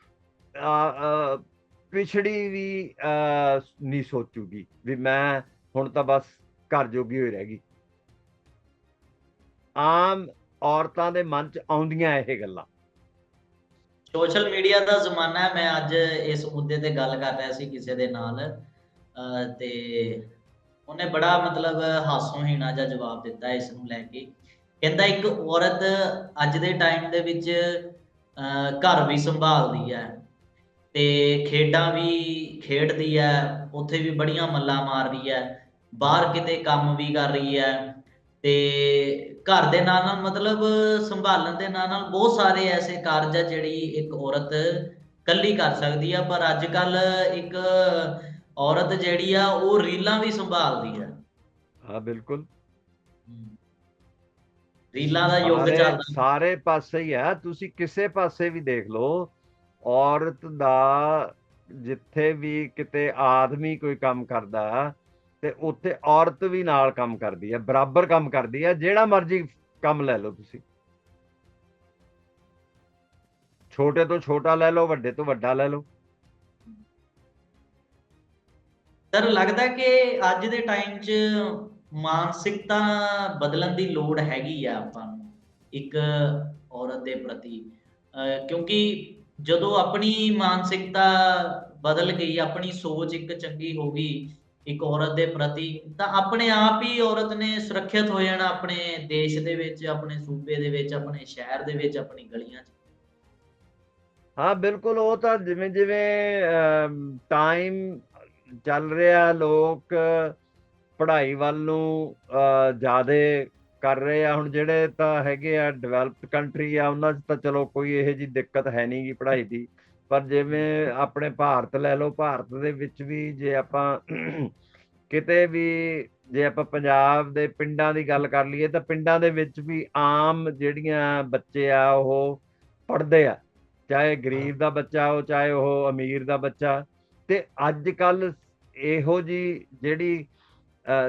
ਪਿਛੜੀ ਵੀ ਆ, ਨਹੀਂ ਸੋਚੂਗੀ ਵੀ ਮੈਂ ਹੁਣ ਤਾਂ ਬਸ ਘਰ ਜੋਗੀ ਹੋਈ ਰਹਿ ਗਈ। ਆਮ ਔਰਤਾਂ ਦੇ ਮਨ 'ਚ ਆਉਂਦੀਆਂ ਇਹ ਗੱਲਾਂ। ਸੋਸ਼ਲ ਮੀਡੀਆ ਦਾ ਜ਼ਮਾਨਾ ਹੈ, ਮੈਂ ਅੱਜ ਇਸ ਮੁੱਦੇ ਤੇ ਗੱਲ ਕਰ ਰਿਹਾ ਸੀ ਕਿਸੇ ਦੇ ਨਾਲ, ਅਹ, ਤੇ ਉਹਨੇ ਬੜਾ ਮਤਲਬ ਹਾਸੋਹੀਣਾ ਜਿਹਾ ਜਵਾਬ ਦਿੱਤਾ ਇਸ ਨੂੰ ਲੈ ਕੇ। ਕਹਿੰਦਾ ਇੱਕ ਔਰਤ ਅੱਜ ਦੇ ਟਾਈਮ ਦੇ ਵਿੱਚ ਘਰ ਵੀ ਸੰਭਾਲਦੀ ਹੈ ਤੇ ਖੇਡਾਂ ਵੀ ਖੇਡਦੀ ਹੈ, ਉੱਥੇ ਵੀ ਬੜੀਆਂ ਮੱਲਾਂ ਮਾਰ ਰਹੀ ਹੈ, ਬਾਹਰ ਕਿਤੇ ਕੰਮ ਵੀ ਕਰ ਰਹੀ ਹੈ। ਤੇ ਘਰ ਦੇ ਨਾਲ ਨਾਲ ਮਤਲਬ ਸੰਭਾਲਣ ਦੇ ਨਾਲ ਨਾਲ ਬਹੁਤ ਸਾਰੇ ਐਸੇ ਕਾਰਜ ਆ ਜਿਹੜੀ ਇੱਕ ਔਰਤ ਕੱਲੀ ਕਰ ਸਕਦੀ ਆ ਪਰ ਅੱਜ ਕੱਲ ਇੱਕ ਔਰਤ ਜਿਹੜੀ ਆ ਉਹ ਰੀਲਾਂ ਵੀ ਸੰਭਾਲਦੀ ਆ। ਹਾਂ ਬਿਲਕੁਲ। ਰੀਲਾਂ ਦਾ ਯੁੱਗ ਚੱਲਦਾ। ਸਾਰੇ ਪਾਸੇ ਹੀ ਹੈ ਤੁਸੀਂ ਕਿਸੇ ਪਾਸੇ ਵੀ ਦੇਖ ਲਓ ਔਰਤ ਦਾ ਜਿੱਥੇ ਵੀ ਕਿਤੇ ਆਦਮੀ ਕੋਈ ਕੰਮ ਕਰਦਾ ਤੇ ਉੱਥੇ ਔਰਤ ਵੀ ਨਾਲ ਕੰਮ ਕਰਦੀ ਹੈ, ਬਰਾਬਰ ਕੰਮ ਕਰਦੀ ਹੈ, ਜਿਹੜਾ ਮਰਜ਼ੀ ਕੰਮ ਲੈ ਲਓ ਤੁਸੀਂ। ਛੋਟੇ ਤੋਂ ਛੋਟਾ ਲੈ ਲਓ, ਵੱਡੇ ਤੋਂ ਵੱਡਾ ਲੈ ਲਓ। ਸਰ, ਲੱਗਦਾ ਕਿ ਅੱਜ ਦੇ ਟਾਈਮ 'ਚ ਮਾਨਸਿਕਤਾ ਬਦਲਣ ਦੀ ਲੋੜ ਹੈਗੀ ਆ ਆਪਾਂ ਨੂੰ, ਇੱਕ ਔਰਤ ਦੇ ਪ੍ਰਤੀ। ਅਹ, ਕਿਉਂਕਿ ਜਦੋਂ ਆਪਣੀ ਮਾਨਸਿਕਤਾ ਬਦਲ ਗਈ, ਆਪਣੀ ਸੋਚ ਇੱਕ ਚੰਗੀ ਹੋ ਗਈ ਇੱਕ ਔਰਤ ਦੇ ਪ੍ਰਤੀ, ਤਾਂ ਆਪਣੇ ਆਪ ਹੀ ਔਰਤ ਨੇ ਸੁਰੱਖਿਅਤ ਹੋ ਜਾਣਾ ਆਪਣੇ ਦੇਸ਼ ਦੇ ਵਿੱਚ, ਆਪਣੇ ਸੂਬੇ ਦੇ ਵਿੱਚ, ਆਪਣੇ ਸ਼ਹਿਰ ਦੇ ਵਿੱਚ, ਆਪਣੀ ਗਲੀਆਂ 'ਚ। ਹਾਂ, ਬਿਲਕੁਲ, ਉਹ ਤਾਂ ਜਿਵੇਂ ਜਿਵੇਂ ਟਾਈਮ ਚੱਲ ਰਿਹਾ, ਲੋਕ ਪੜ੍ਹਾਈ ਵੱਲ ਨੂੰ ਜ਼ਿਆਦਾ ਕਰ ਰਹੇ ਆ। ਹੁਣ ਜਿਹੜੇ ਤਾਂ ਹੈਗੇ ਆ ਡਿਵੈਲਪਡ ਕੰਟਰੀ ਆ, ਉਹਨਾਂ 'ਚ ਤਾਂ ਚਲੋ ਕੋਈ ਇਹੋ ਜੀ ਦਿੱਕਤ ਹੈ ਨਹੀਂ ਗੀ ਪੜ੍ਹਾਈ ਦੀ। ਪਰ ਜਿਵੇਂ ਆਪਣੇ ਭਾਰਤ ਲੈ ਲਓ, ਭਾਰਤ ਦੇ ਵਿੱਚ ਵੀ ਜੇ ਆਪਾਂ ਕਿਤੇ ਵੀ ਜੇ ਆਪਾਂ ਪੰਜਾਬ ਦੇ ਪਿੰਡਾਂ ਦੀ ਗੱਲ ਕਰ ਲਈਏ, ਤਾਂ ਪਿੰਡਾਂ ਦੇ ਵਿੱਚ ਵੀ ਆਮ ਜਿਹੜੀਆਂ ਬੱਚੇ ਆ, ਉਹ ਪੜ੍ਹਦੇ ਆ। ਚਾਹੇ ਗਰੀਬ ਦਾ ਬੱਚਾ ਹੋ, ਚਾਹੇ ਉਹ ਅਮੀਰ ਦਾ ਬੱਚਾ। ਤੇ ਅੱਜ ਕੱਲ ਇਹੋ ਜੀ ਜਿਹੜੀ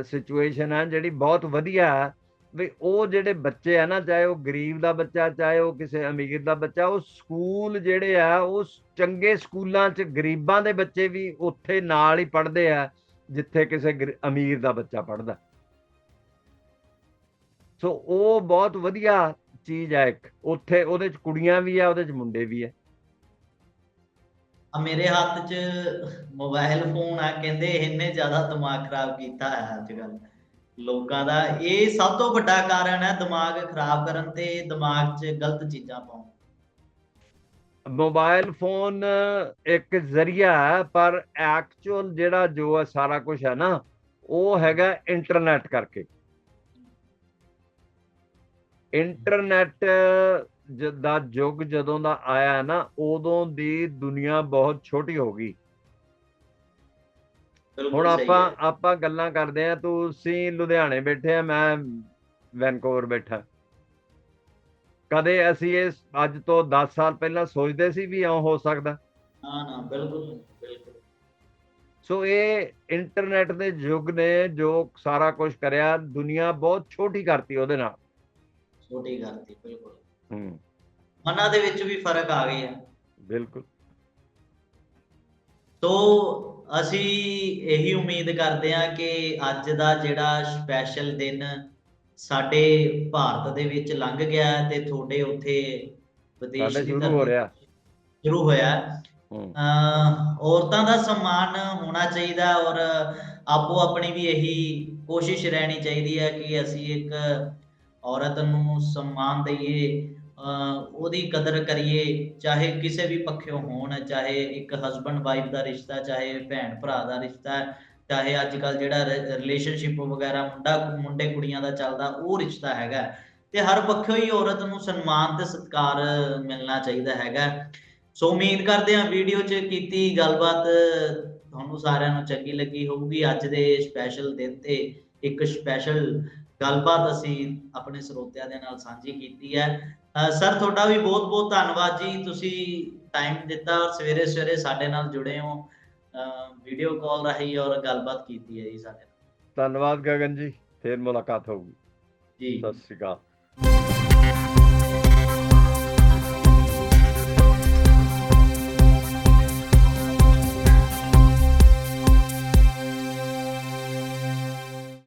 ਸਿਚੁਏਸ਼ਨ ਆ, ਜਿਹੜੀ ਬਹੁਤ ਵਧੀਆ ਹੈ ਵੀ ਉਹ ਜਿਹੜੇ ਬੱਚੇ ਆ ਨਾ, ਚਾਹੇ ਉਹ ਗਰੀਬ ਦਾ ਬੱਚਾ, ਚਾਹੇ ਉਹ ਕਿਸੇ ਅਮੀਰ ਦਾ ਬੱਚਾ, ਉਹ ਸਕੂਲ ਜਿਹੜੇ ਆ, ਉਹ ਚੰਗੇ ਸਕੂਲਾਂ 'ਚ ਗਰੀਬਾਂ ਦੇ ਬੱਚੇ ਵੀ ਉੱਥੇ ਨਾਲ ਹੀ ਪੜ੍ਹਦੇ ਆ, ਜਿੱਥੇ ਕਿਸੇ ਅਮੀਰ ਦਾ ਬੱਚਾ ਪੜ੍ਹਦਾ। ਸੋ ਉਹ ਬਹੁਤ ਵਧੀਆ ਚੀਜ਼ ਹੈ ਇੱਕ। ਉੱਥੇ ਉਹਦੇ 'ਚ ਕੁੜੀਆਂ ਵੀ ਆ, ਉਹਦੇ 'ਚ ਮੁੰਡੇ ਵੀ ਆ। ਆ ਮੇਰੇ ਹੱਥ 'ਚ ਮੋਬਾਈਲ ਫੋਨ ਆ, ਕਹਿੰਦੇ ਇਹਨੇ ਜ਼ਿਆਦਾ ਦਿਮਾਗ ਖਰਾਬ ਕੀਤਾ ਹੈ ਅੱਜ ਕੱਲ੍ਹ। ਲੋਕਾਂ ਦਾ, ਇਹ ਸਭ ਤੋਂ ਵੱਡਾ ਕਾਰਨ ਹੈ ਦਿਮਾਗ ਖਰਾਬ ਕਰਨ ਤੇ ਦਿਮਾਗ 'ਚ ਗਲਤ ਚੀਜ਼ਾਂ ਪਾਉਣ। ਮੋਬਾਈਲ ਫੋਨ ਇੱਕ ਜ਼ਰੀਆ ਹੈ, ਪਰ ਐਕਚੁਅਲ ਜਿਹੜਾ ਜੋ ਹੈ ਸਾਰਾ ਕੁਝ ਹੈ ਨਾ, ਉਹ ਹੈਗਾ ਇੰਟਰਨੈਟ ਕਰਕੇ। ਇੰਟਰਨੈਟ ਜ- ਦਾ ਯੁੱਗ ਜਦੋਂ ਦਾ ਆਇਆ ਨਾ, ਉਦੋਂ ਦੀ ਦੁਨੀਆ ਬਹੁਤ ਛੋਟੀ ਹੋ ਗਈ। ਹੁਣ ਆਪਾਂ। ਆਪਾਂ ਗੱਲਾਂ ਕਰਦੇ ਆ ਤੁਸੀਂ ਲੁਧਿਆਣੇ ਬੈਠੇ ਆ ਮੈਂ ਵੈਨਕੂਵਰ ਬੈਠਾ। ਕਦੇ ਅਸੀਂ ਇਸ ਅੱਜ ਤੋਂ 10 ਸਾਲ ਪਹਿਲਾਂ ਸੋਚਦੇ ਸੀ ਵੀ ਇਉਂ ਹੋ ਸਕਦਾ? ਨਾ ਨਾ ਬਿਲਕੁਲ ਸੋ ਇਹ ਇੰਟਰਨੈਟ ਦੇ ਯੁੱਗ ਨੇ ਜੋ ਸਾਰਾ ਕੁਝ ਕਰਿਆ ਦੁਨੀਆ ਬਹੁਤ ਛੋਟੀ ਕਰਤੀ ਉਹਦੇ ਨਾਲ। ਛੋਟੀ ਕਰਤੀ ਬਿਲਕੁਲ। ਹੂੰ। ਮਨਾਂ ਦੇ ਵਿੱਚ ਵੀ ਫ਼ਰਕ ਆ ਗਿਆ ਬਿਲਕੁਲ। ਤੋ ਅਸੀਂ ਇਹੀ ਉਮੀਦ ਕਰਦੇ ਹਾਂ ਕਿ ਅੱਜ ਦਾ ਜਿਹੜਾ ਸਪੈਸ਼ਲ ਦਿਨ ਸਾਡੇ ਭਾਰਤ ਦੇ ਵਿੱਚ ਲੰਘ ਗਿਆ ਤੇ ਤੁਹਾਡੇ ਉੱਥੇ ਵਿਦੇਸ਼ ਦੀ ਸ਼ੁਰੂ ਧਰਤੀ ਹੋ ਰਿਹਾ। ਸ਼ੁਰੂ ਹੋਇਆ ਔਰਤਾਂ ਦਾ ਸਨਮਾਨ ਹੋਣਾ ਚਾਹੀਦਾ ਔਰ ਆਪੋ ਆਪਣੀ ਵੀ ਇਹੀ ਕੋਸ਼ਿਸ਼ ਰਹਿਣੀ ਚਾਹੀਦੀ ਹੈ ਕਿ ਅਸੀਂ ਇੱਕ ਔਰਤ ਨੂੰ ਸਨਮਾਨ ਦਈਏ। ਉਹਦੀ ਕਦਰ ਕਰੀਏ, ਚਾਹੇ ਕਿਸੇ ਵੀ ਪੱਖੋਂ ਹੋਣ, ਚਾਹੇ ਇੱਕ ਹਸਬੰਡ ਵਾਈਫ ਦਾ ਰਿਸ਼ਤਾ, ਚਾਹੇ ਭੈਣ ਭਰਾ ਦਾ ਰਿਸ਼ਤਾ, ਚਾਹੇ ਅੱਜ ਕੱਲ ਜਿਹੜਾ ਰਿਲੇਸ਼ਨਸ਼ਿਪ ਵਗੈਰਾ ਮੁੰਡਾ, ਮੁੰਡੇ ਕੁੜੀਆਂ ਦਾ ਚੱਲਦਾ, ਉਹ ਰਿਸ਼ਤਾ ਹੈਗਾ। ਤੇ ਹਰ ਪੱਖੋਂ ਹੀ ਔਰਤ ਨੂੰ ਸਨਮਾਨ ਤੇ ਸਤਿਕਾਰ ਮਿਲਣਾ ਚਾਹੀਦਾ ਹੈਗਾ। ਸੋ ਉਮੀਦ ਕਰਦੇ ਹਾਂ ਵੀਡੀਓ 'ਚ ਕੀਤੀ ਗੱਲਬਾਤ ਤੁਹਾਨੂੰ ਸਾਰਿਆਂ ਨੂੰ ਚੰਗੀ ਲੱਗੀ ਹੋਊਗੀ। ਅੱਜ ਦੇ ਸਪੈਸ਼ਲ ਦਿਨ ਤੇ ਇੱਕ ਸਪੈਸ਼ਲ ਗੱਲਬਾਤ ਅਸੀਂ ਆਪਣੇ ਸਰੋਤਿਆਂ ਦੇ ਨਾਲ ਸਾਂਝੀ ਕੀਤੀ ਹੈ। ਸਰ ਤੁਹਾਡਾ ਵੀ ਬਹੁਤ ਬਹੁਤ ਧੰਨਵਾਦ ਜੀ। ਤੁਸੀਂ ਟਾਈਮ ਦਿੱਤਾ ਔਰ ਸਵੇਰੇ ਸਵੇਰੇ ਸਾਡੇ ਨਾਲ ਜੁੜੇ ਹੋ। ਵੀਡੀਓ ਕਾਲ ਰਾਹੀਂ ਔਰ ਗੱਲਬਾਤ ਕੀਤੀ ਹੈ ਜੀ ਸਾਡੇ ਨਾਲ। ਧੰਨਵਾਦ ਗਗਨ ਜੀ। ਫੇਰ ਮੁਲਾਕਾਤ ਹੋਊਗੀ। ਜੀ। ਸਤਿ ਸ਼੍ਰੀ ਅਕਾਲ।